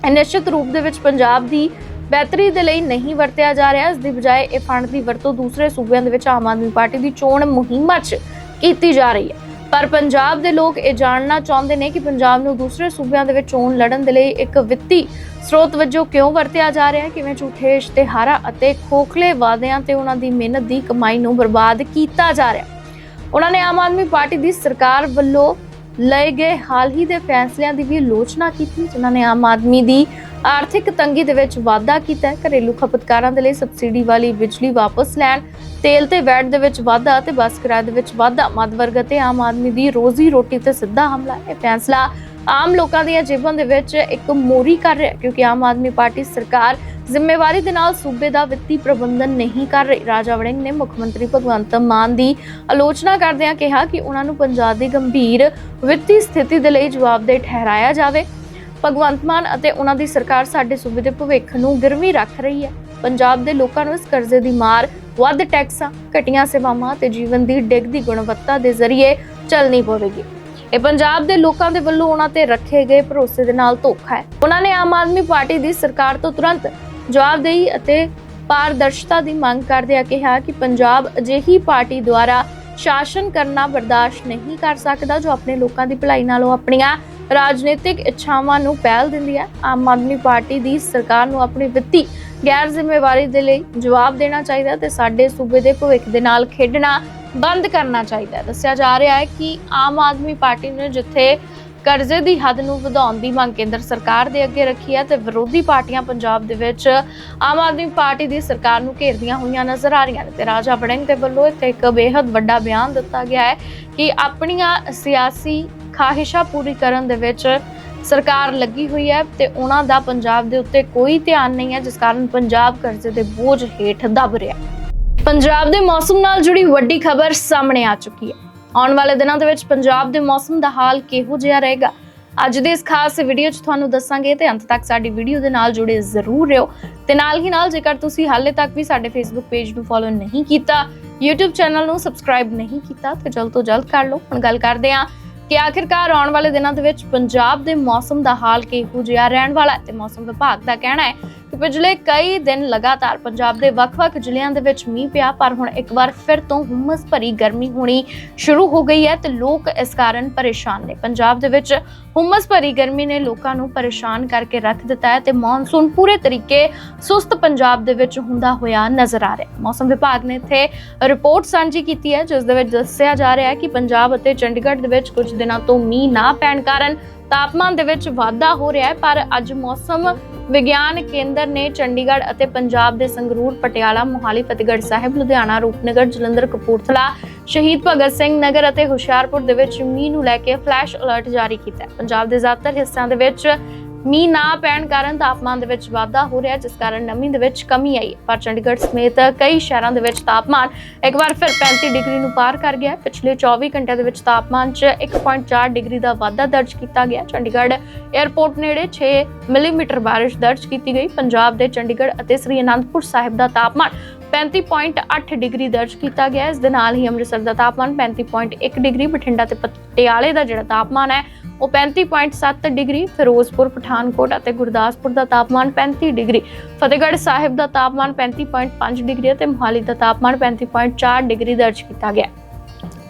ਇਹ ਨਿਸ਼ਚਿਤ ਰੂਪ ਦੇ ਵਿੱਚ ਪੰਜਾਬ ਦੀ ਬਿਹਤਰੀ ਦੇ ਲਈ ਨਹੀਂ ਵਰਤਿਆ ਜਾ ਰਿਹਾ। ਇਸ ਦੀ ਬਜਾਏ ਇਹ ਫੰਡ ਦੀ ਵਰਤੋਂ ਦੂਸਰੇ ਸੂਬਿਆਂ ਦੇ ਵਿੱਚ ਆਮ ਆਦਮੀ ਪਾਰਟੀ ਦੀ ਚੋਣ ਮੁਹਿੰਮਾਂ 'ਚ ਕੀਤੀ ਜਾ ਰਹੀ ਹੈ। ਪਰ ਪੰਜਾਬ ਦੇ ਲੋਕ ਇਹ ਜਾਣਨਾ ਚਾਹੁੰਦੇ ਨੇ ਕਿ ਪੰਜਾਬ ਨੂੰ ਦੂਸਰੇ ਸੂਬਿਆਂ ਦੇ ਵਿੱਚ ਚੋਣ ਲੜਨ ਦੇ ਲਈ ਇੱਕ ਵਿੱਤੀ ਸਰੋਤ ਵਜੋਂ ਕਿਉਂ ਵਰਤਿਆ ਜਾ ਰਿਹਾ ਹੈ? ਕਿਵੇਂ ਝੂਠੇ ਇਸ਼ਤਿਹਾਰਾਂ ਅਤੇ ਖੋਖਲੇ ਵਾਅਦਿਆਂ ਤੇ ਉਹਨਾਂ ਦੀ ਮਿਹਨਤ ਦੀ ਕਮਾਈ ਨੂੰ ਬਰਬਾਦ ਕੀਤਾ ਜਾ ਰਿਹਾ ਉਹਨਾਂ ਨੇ ਆਮ ਆਦਮੀ ਪਾਰਟੀ ਦੀ ਸਰਕਾਰ ਵੱਲੋਂ ਲਏ ਗਏ ਹਾਲ ਹੀ ਦੇ ਫੈਸਲਿਆਂ ਦੀ ਵੀ ਆਲੋਚਨਾ ਕੀਤੀ, ਜਿਨ੍ਹਾਂ ਨੇ ਆਮ ਆਦਮੀ ਦੀ ਆਰਥਿਕ ਤੰਗੀ ਦੇ ਵਿੱਚ ਵਾਧਾ ਕੀਤਾ ਹੈ। ਘਰੇਲੂ ਖਪਤਕਾਰਾਂ ਦੇ ਲਈ ਸਬਸਿਡੀ ਵਾਲੀ ਬਿਜਲੀ ਵਾਪਸ ਲੈਣ, ਤੇਲ ਤੇ ਵੈਟ ਦੇ ਵਿੱਚ ਵਾਧਾ ਤੇ ਬੱਸ ਕਿਰਾਏ ਦੇ ਵਿੱਚ ਵਾਧਾ। ਮੱਧ ਵਰਗ ਅਤੇ ਆਮ ਆਦਮੀ ਦੀ ਰੋਜ਼ੀ ਰੋਟੀ ਤੇ ਸਿੱਧਾ ਹਮਲਾ। ਇਹ ਫੈਸਲਾ ਆਮ ਲੋਕਾਂ ਦੀਆਂ ਜੇਬਾਂ ਦੇ ਵਿੱਚ ਇੱਕ ਮੋਰੀ ਕਰ ਰਿਹਾ ਕਿਉਂਕਿ ਆਮ ਆਦਮੀ ਪਾਰਟੀ ਸਰਕਾਰ ਜ਼ਿੰਮੇਵਾਰੀ ਦੇ ਨਾਲ ਸੂਬੇ ਦਾ ਵਿੱਤੀ ਪ੍ਰਬੰਧਨ ਨਹੀਂ ਕਰ ਰਹੀ। ਰਾਜਾ ਵੜਿੰਗ ਨੇ ਮੁੱਖ ਮੰਤਰੀ ਭਗਵੰਤ ਮਾਨ ਦੀ ਆਲੋਚਨਾ ਕਰਦਿਆਂ ਕਿਹਾ ਕਿ ਉਹਨਾਂ ਨੂੰ ਪੰਜਾਬ ਦੀ ਗੰਭੀਰ ਵਿੱਤੀ ਸਥਿਤੀ ਦੇ ਲਈ ਜਵਾਬਦੇਹ ਠਹਿਰਾਇਆ ਜਾਵੇ। ਭਗਵੰਤ ਮਾਨ ਅਤੇ ਉਹਨਾਂ ਦੀ ਸਰਕਾਰ ਸਾਡੇ ਸੂਬੇ ਦੇ ਭਵਿੱਖ ਨੂੰ ਗਿਰਵੀ ਰੱਖ ਰਹੀ ਹੈ। ਪੰਜਾਬ ਦੇ ਲੋਕਾਂ ਨੂੰ ਇਸ ਕਰਜ਼ੇ ਦੀ ਮਾਰ, ਵੱਧ ਟੈਕਸਾਂ, ਘਟੀਆਂ ਸੇਵਾਵਾਂ ਤੇ ਜੀਵਨ ਦੀ ਡਿੱਗਦੀ ਗੁਣਵੱਤਾ ਦੇ ਜ਼ਰੀਏ ਚੱਲਣੀ ਪਵੇਗੀ। ਇਹ ਪੰਜਾਬ ਦੇ ਲੋਕਾਂ ਦੇ ਵੱਲੋਂ ਉਹਨਾਂ ਤੇ ਰੱਖੇ ਗਏ ਭਰੋਸੇ ਦੇ ਨਾਲ ਧੋਖਾ ਹੈ। ਉਹਨਾਂ ਨੇ ਆਮ ਆਦਮੀ ਪਾਰਟੀ ਦੀ ਸਰਕਾਰ ਤੋਂ ਤੁਰੰਤ ਜਵਾਬਦੇਹੀ ਅਤੇ ਪਾਰਦਰਸ਼ਤਾ ਦੀ ਮੰਗ ਕਰਦਿਆਂ ਕਿਹਾ ਕਿ ਪੰਜਾਬ ਅਜਿਹੀ ਪਾਰਟੀ ਦੁਆਰਾ ਸ਼ਾਸਨ ਕਰਨਾ ਬਰਦਾਸ਼ਤ ਨਹੀਂ ਕਰ ਸਕਦਾ ਜੋ ਆਪਣੇ ਲੋਕਾਂ ਦੀ ਭਲਾਈ ਨਾਲੋਂ ਆਪਣੀਆਂ ਰਾਜਨੀਤਿਕ ਇੱਛਾਵਾਂ ਨੂੰ ਪਹਿਲ ਦਿੰਦੀ ਹੈ। ਆਮ ਆਦਮੀ ਪਾਰਟੀ ਦੀ ਸਰਕਾਰ ਨੂੰ ਆਪਣੀ ਵਿੱਤੀ ਗੈਰ ਜ਼ਿੰਮੇਵਾਰੀ ਦੇ ਲਈ ਜਵਾਬ ਦੇਣਾ ਚਾਹੀਦਾ ਤੇ ਸਾਡੇ ਸੂਬੇ ਦੇ ਭਵਿੱਖ ਦੇ ਨਾਲ ਖੇਡਣਾ ਬੰਦ ਕਰਨਾ ਚਾਹੀਦਾ ਹੈ। ਦੱਸਿਆ ਜਾ ਰਿਹਾ ਹੈ ਕਿ ਆਮ ਆਦਮੀ ਪਾਰਟੀ ਨੇ ਜਿੱਥੇ ਕਰਜ਼ੇ ਦੀ ਹੱਦ ਨੂੰ ਵਧਾਉਣ ਦੀ ਮੰਗ ਕੇਂਦਰ ਸਰਕਾਰ ਦੇ ਅੱਗੇ ਰੱਖੀ ਹੈ ਤੇ ਵਿਰੋਧੀ ਪਾਰਟੀਆਂ ਪੰਜਾਬ ਦੇ ਵਿੱਚ ਆਮ ਆਦਮੀ ਪਾਰਟੀ ਦੀ ਸਰਕਾਰ ਨੂੰ ਘੇਰਦੀਆਂ ਹੋਈਆਂ ਨਜ਼ਰ ਆ ਰਹੀਆਂ ਨੇ ਤੇ ਰਾਜਾ ਵੜਿੰਗ ਦੇ ਵੱਲੋਂ ਇੱਥੇ ਇੱਕ ਬੇहद ਵੱਡਾ ਬਿਆਨ ਦਿੱਤਾ ਗਿਆ ਹੈ ਕਿ ਆਪਣੀਆਂ ਸਿਆਸੀ ਖਾਹਿਸ਼ਾਂ ਪੂਰੀ ਕਰਨ ਦੇ ਵਿੱਚ ਸਰਕਾਰ ਲੱਗੀ ਹੋਈ ਹੈ ਤੇ ਉਹਨਾਂ ਦਾ ਪੰਜਾਬ ਦੇ ਉੱਤੇ ਕੋਈ ਧਿਆਨ ਨਹੀਂ ਹੈ, ਜਿਸ ਕਾਰਨ ਪੰਜਾਬ ਕਰਜ਼ੇ ਦੇ ਬੋਝ ਹੇਠ ਦਬ ਰਿਹਾ ਹੈ। ਪੰਜਾਬ ਦੇ ਮੌਸਮ ਨਾਲ ਜੁੜੀ ਵੱਡੀ ਖਬਰ ਸਾਹਮਣੇ ਆ ਚੁੱਕੀ ਹੈ। ਆਉਣ ਵਾਲੇ ਦਿਨਾਂ ਦੇ ਵਿੱਚ ਪੰਜਾਬ ਦੇ ਮੌਸਮ ਦਾ ਹਾਲ ਕਿਹੋ ਜਿਹਾ ਰਹੇਗਾ? ਅੱਜ ਦੇ ਇਸ ਖਾਸ ਵੀਡੀਓ 'ਚ ਤੁਹਾਨੂੰ ਦੱਸਾਂਗੇ ਤੇ ਅੰਤ ਤੱਕ ਸਾਡੀ ਵੀਡੀਓ ਦੇ ਨਾਲ ਜੁੜੇ ਜ਼ਰੂਰ ਰਹੋ। ਤੇ ਨਾਲ ਹੀ ਨਾਲ ਜੇਕਰ ਤੁਸੀਂ ਹਾਲੇ ਤੱਕ ਵੀ ਸਾਡੇ ਫੇਸਬੁੱਕ ਪੇਜ ਨੂੰ ਫੋਲੋ ਨਹੀਂ ਕੀਤਾ, YouTube ਚੈਨਲ ਨੂੰ ਸਬਸਕ੍ਰਾਈਬ ਨਹੀਂ ਕੀਤਾ, ਤੇ ਜਲਦ ਤੋਂ ਜਲਦ ਕਰ ਲਓ। ਹੁਣ ਗੱਲ ਕਰਦੇ ਹਾਂ ਕਿ ਆਖਿਰਕਾਰ ਆਉਣ ਵਾਲੇ ਦਿਨਾਂ ਦੇ ਵਿੱਚ ਪੰਜਾਬ ਦੇ ਮੌਸਮ ਦਾ ਹਾਲ ਕਿਹੋ ਜਿਹਾ ਰਹਿਣ ਵਾਲਾ ਹੈ ਤੇ ਮੌਸਮ ਵਿਭਾਗ ਦਾ ਕਹਿਣਾ ਹੈ ਕਿ ਪਿਛਲੇ ਕਈ ਦਿਨ ਲਗਾਤਾਰ ਪੰਜਾਬ ਦੇ ਵੱਖ-ਵੱਖ ਜ਼ਿਲ੍ਹਿਆਂ ਦੇ ਵਿੱਚ ਮੀਂਹ ਪਿਆ, ਪਰ ਹੁਣ ਇੱਕ ਵਾਰ ਫਿਰ ਤੋਂ ਹੁਮਸ ਭਰੀ ਗਰਮੀ ਹੋਣੀ ਸ਼ੁਰੂ ਹੋ ਗਈ ਹੈ ਤੇ ਲੋਕ ਇਸ ਕਾਰਨ ਪਰੇਸ਼ਾਨ ਨੇ। ਪੰਜਾਬ ਦੇ ਵਿੱਚ ਹੁਮਸ ਭਰੀ ਗਰਮੀ ਨੇ ਲੋਕਾਂ ਨੂੰ ਪਰੇਸ਼ਾਨ ਕਰਕੇ ਰੱਖ ਦਿੱਤਾ ਹੈ ਤੇ ਮੌਨਸੂਨ ਪੂਰੇ ਤਰੀਕੇ ਸੁਸਤ ਪੰਜਾਬ ਦੇ ਵਿੱਚ ਹੁੰਦਾ ਹੋਇਆ ਨਜ਼ਰ ਆ ਰਿਹਾ ਹੈ। ਮੌਸਮ ਵਿਭਾਗ ਨੇ ਇੱਥੇ ਰਿਪੋਰਟ ਸਾਂਝੀ ਕੀਤੀ ਹੈ, ਜਿਸ ਦੇ ਵਿੱਚ ਦੱਸਿਆ ਜਾ ਰਿਹਾ ਹੈ ਕਿ ਪੰਜਾਬ ਅਤੇ ਚੰਡੀਗੜ੍ਹ ਦੇ ਵਿੱਚ ਕੁਝ ਦਿਨਾਂ ਤੋਂ ਮੀਂਹ ਨਾ ਪੈਣ ਕਾਰਨ ਤਾਪਮਾਨ ਦੇ ਵਿੱਚ ਵਾਧਾ ਹੋ ਰਿਹਾ ਹੈ, ਪਰ ਅੱਜ ਮੌਸਮ ਵਿਗਿਆਨ ਕੇਂਦਰ ਨੇ ਚੰਡੀਗੜ੍ਹ ਅਤੇ ਪੰਜਾਬ ਦੇ ਸੰਗਰੂਰ, ਪਟਿਆਲਾ, ਮੋਹਾਲੀ, ਫਤਿਹਗੜ੍ਹ ਸਾਹਿਬ, ਲੁਧਿਆਣਾ, ਰੂਪਨਗਰ, ਜਲੰਧਰ, ਕਪੂਰਥਲਾ, ਸ਼ਹੀਦ ਭਗਤ ਸਿੰਘ ਨਗਰ ਅਤੇ ਹੁਸ਼ਿਆਰਪੁਰ ਦੇ ਵਿੱਚ ਮੀਂਹ ਨੂੰ ਲੈ ਕੇ ਫਲੈਸ਼ ਅਲਰਟ ਜਾਰੀ ਕੀਤਾ ਹੈ। ਪੰਜਾਬ ਦੇ ਜ਼ਿਆਦਾਤਰ ਹਿੱਸਿਆਂ ਦੇ ਵਿੱਚ ਮੀਂਹ ਨਾ ਪੈਣ ਕਾਰਨ ਤਾਪਮਾਨ ਦੇ ਵਿੱਚ ਵਾਧਾ ਹੋ ਰਿਹਾ ਜਿਸ ਕਾਰਨ ਨਮੀ ਦੇ ਵਿੱਚ ਕਮੀ ਆਈ ਪਰ ਚੰਡੀਗੜ੍ਹ ਸਮੇਤ ਕਈ ਸ਼ਹਿਰਾਂ ਦੇ ਵਿੱਚ ਤਾਪਮਾਨ ਇੱਕ ਵਾਰ ਫਿਰ 35 ਡਿਗਰੀ ਨੂੰ ਪਾਰ ਕਰ ਗਿਆ ਪਿਛਲੇ 24 ਘੰਟਿਆਂ ਦੇ ਵਿੱਚ ਤਾਪਮਾਨ 'ਚ 1.4 ਡਿਗਰੀ ਦਾ ਵਾਧਾ ਦਰਜ ਕੀਤਾ ਗਿਆ ਚੰਡੀਗੜ੍ਹ 에ਅਰਪੋਰਟ ਨੇੜੇ 6 ਮਿਲੀਮੀਟਰ ਬਾਰਿਸ਼ ਦਰਜ ਕੀਤੀ ਗਈ। ਪੰਜਾਬ ਦੇ ਚੰਡੀਗੜ੍ਹ ਅਤੇ ਸ੍ਰੀ ਅਨੰਦਪੁਰ ਸਾਹਿਬ ਦਾ ਤਾਪਮਾਨ 35.8 ਡਿਗਰੀ ਦਰਜ ਕੀਤਾ ਗਿਆ ਇਸ ਦੇ ਨਾਲ ਹੀ ਅੰਮ੍ਰਿਤਸਰ ਦਾ ਤਾਪਮਾਨ 35.1 ਡਿਗਰੀ, ਬਠਿੰਡਾ ਤੇ ਪਟਿਆਲੇ ਦਾ ਜਿਹੜਾ ਤਾਪਮਾਨ ਹੈ ਉਹ 35.7 ਡਿਗਰੀ, ਫਿਰੋਜ਼ਪੁਰ, ਪਠਾਨਕੋਟ ਅਤੇ ਗੁਰਦਾਸਪੁਰ ਦਾ ਤਾਪਮਾਨ 35 ਡਿਗਰੀ, ਫਤਿਹਗੜ੍ਹ ਸਾਹਿਬ ਦਾ ਤਾਪਮਾਨ 35.5 ਡਿਗਰੀ ਅਤੇ ਮੁਹਾਲੀ ਦਾ ਤਾਪਮਾਨ 35.4 ਡਿਗਰੀ ਦਰਜ ਕੀਤਾ ਗਿਆ।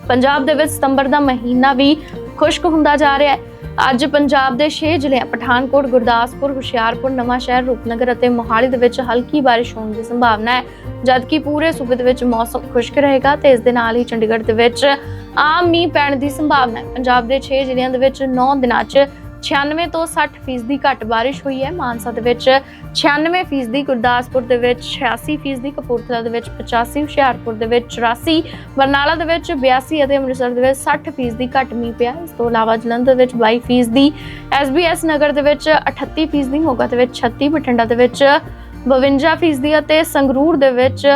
ਪੰਜਾਬ ਦੇ ਵਿੱਚ ਸਤੰਬਰ ਦਾ ਮਹੀਨਾ ਵੀ ਖੁਸ਼ਕ ਹੁੰਦਾ ਜਾ ਰਿਹਾ ਹੈ। ਅੱਜ ਪੰਜਾਬ ਦੇ 6 ਜ਼ਿਲ੍ਹਿਆਂ, ਪਠਾਨਕੋਟ, ਗੁਰਦਾਸਪੁਰ, ਹੁਸ਼ਿਆਰਪੁਰ, ਨਵਾਂਸ਼ਹਿਰ, ਰੂਪਨਗਰ ਅਤੇ ਮੋਹਾਲੀ ਦੇ ਵਿੱਚ ਹਲਕੀ ਬਾਰਿਸ਼ ਹੋਣ ਦੀ ਸੰਭਾਵਨਾ ਹੈ। ਜਦਕਿ ਪੂਰੇ ਸੂਬੇ ਦੇ ਵਿੱਚ ਮੌਸਮ ਖੁਸ਼ਕ ਰਹੇਗਾ ਤੇ ਇਸ ਦੇ ਨਾਲ ਹੀ ਚੰਡੀਗੜ੍ਹ ਦੇ ਵਿੱਚ ਆਮ ਮੀਂਹ ਪੈਣ ਦੀ ਸੰਭਾਵਨਾ ਹੈ ਪੰਜਾਬ ਦੇ 6 ਜ਼ਿਲ੍ਹਿਆਂ ਦੇ ਵਿੱਚ 9 ਦਿਨਾਂ 'ਚ 96 ਤੋਂ 60 ਫੀਸਦੀ ਘੱਟ ਬਾਰਿਸ਼ ਹੋਈ ਹੈ ਮਾਨਸਾ ਦੇ ਵਿੱਚ 96 ਫੀਸਦੀ ਗੁਰਦਾਸਪੁਰ ਦੇ ਵਿੱਚ 86 ਫੀਸਦੀ ਕਪੂਰਥਲਾ ਦੇ ਵਿੱਚ 85 ਹੁਸ਼ਿਆਰਪੁਰ ਦੇ ਵਿੱਚ 84 ਬਰਨਾਲਾ ਦੇ ਵਿੱਚ 82 ਅਤੇ ਅੰਮ੍ਰਿਤਸਰ ਦੇ ਵਿੱਚ 60 ਫੀਸਦੀ ਘੱਟ ਮੀਂਹ ਪਿਆ ਇਸ ਤੋਂ ਇਲਾਵਾ ਜਲੰਧਰ ਵਿੱਚ 22 ਫੀਸਦੀ ਐਸਬੀਐਸ ਨਗਰ ਦੇ ਵਿੱਚ 38 ਫੀਸਦੀ ਮੋਗਾ ਦੇ ਵਿੱਚ 36 ਬਠਿੰਡਾ ਦੇ ਵਿੱਚ 52 ਫੀਸਦੀ ਅਤੇ ਸੰਗਰੂਰ ਦੇ ਵਿੱਚ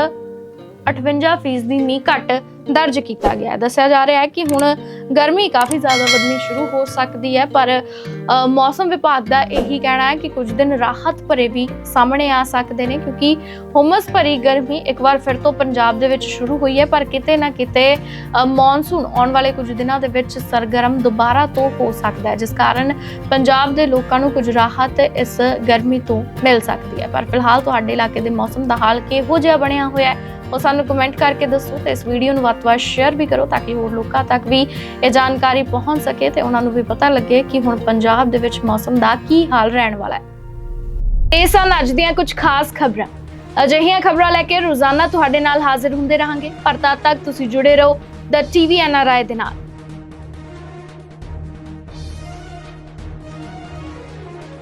58 ਫੀਸਦੀ ਮੀਂਹ ਘੱਟ ਦਰਜ ਕੀਤਾ ਗਿਆ ਹੈ। ਦੱਸਿਆ ਜਾ ਰਿਹਾ ਹੈ ਕਿ ਹੁਣ ਗਰਮੀ ਕਾਫੀ ਜ਼ਿਆਦਾ ਵਧਣੀ ਸ਼ੁਰੂ ਹੋ ਸਕਦੀ ਹੈ, ਪਰ ਮੌਸਮ ਵਿਭਾਗ ਦਾ ਇਹੀ ਕਹਿਣਾ ਹੈ ਕਿ ਕੁਝ ਦਿਨ ਰਾਹਤ ਭਰੇ ਵੀ ਸਾਹਮਣੇ ਆ ਸਕਦੇ ਨੇ, ਕਿਉਂਕਿ ਹੁਮਸ ਭਰੀ ਗਰਮੀ ਇੱਕ ਵਾਰ ਫਿਰ ਤੋਂ ਪੰਜਾਬ ਦੇ ਵਿੱਚ ਸ਼ੁਰੂ ਹੋਈ ਹੈ, ਪਰ ਕਿਤੇ ਨਾ ਕਿਤੇ ਮੌਨਸੂਨ ਆਉਣ ਵਾਲੇ ਕੁਝ ਦਿਨਾਂ ਦੇ ਵਿੱਚ ਸਰਗਰਮ ਦੁਬਾਰਾ ਤੋਂ ਹੋ ਸਕਦਾ ਹੈ, ਜਿਸ ਕਾਰਨ ਪੰਜਾਬ ਦੇ ਲੋਕਾਂ ਨੂੰ ਕੁਝ ਰਾਹਤ ਇਸ ਗਰਮੀ ਤੋਂ ਮਿਲ ਸਕਦੀ ਹੈ। ਪਰ ਫਿਲਹਾਲ ਤੁਹਾਡੇ ਇਲਾਕੇ ਦੇ ਮੌਸਮ ਦਾ ਹਾਲ ਕਿਹੋ ਜਿਹਾ ਬਣਿਆ ਹੋਇਆ ਹੈ ਉਹ ਸਾਨੂੰ ਕਮੈਂਟ ਕਰਕੇ ਦੱਸੋ ਤੇ ਇਸ ਵੀਡੀਓ ਨੂੰ ਵੱਧ ਤੋਂ ਵੱਧ ਸ਼ੇਅਰ ਵੀ ਕਰੋ ਤਾਂ ਕਿ ਹੋਰ ਲੋਕਾਂ ਤੱਕ ਵੀ ਇਹ ਜਾਣਕਾਰੀ ਪਹੁੰਚ ਸਕੇ ਤੇ ਉਹਨਾਂ ਨੂੰ ਵੀ ਪਤਾ ਲੱਗੇ ਕਿ ਹੁਣ ਪੰਜਾਬ ਦੇ ਵਿੱਚ ਮੌਸਮ ਦਾ ਕੀ ਹਾਲ ਰਹਿਣ ਵਾਲਾ ਹੈ। ਇਹ ਸਨ ਅੱਜ ਦੀਆਂ ਕੁਝ ਖਾਸ ਖਬਰਾਂ। ਅਜਿਹੀਆਂ ਖਬਰਾਂ ਲੈ ਕੇ ਰੋਜ਼ਾਨਾ ਤੁਹਾਡੇ ਨਾਲ ਹਾਜ਼ਰ ਹੁੰਦੇ ਰਹਾਂਗੇ। ਪਰ ਤਦ ਤੱਕ ਤੁਸੀਂ ਜੁੜੇ ਰਹੋ ਦ ਟੀਵੀ ਐਨਆਰਆਈ ਦੇ ਨਾਲ।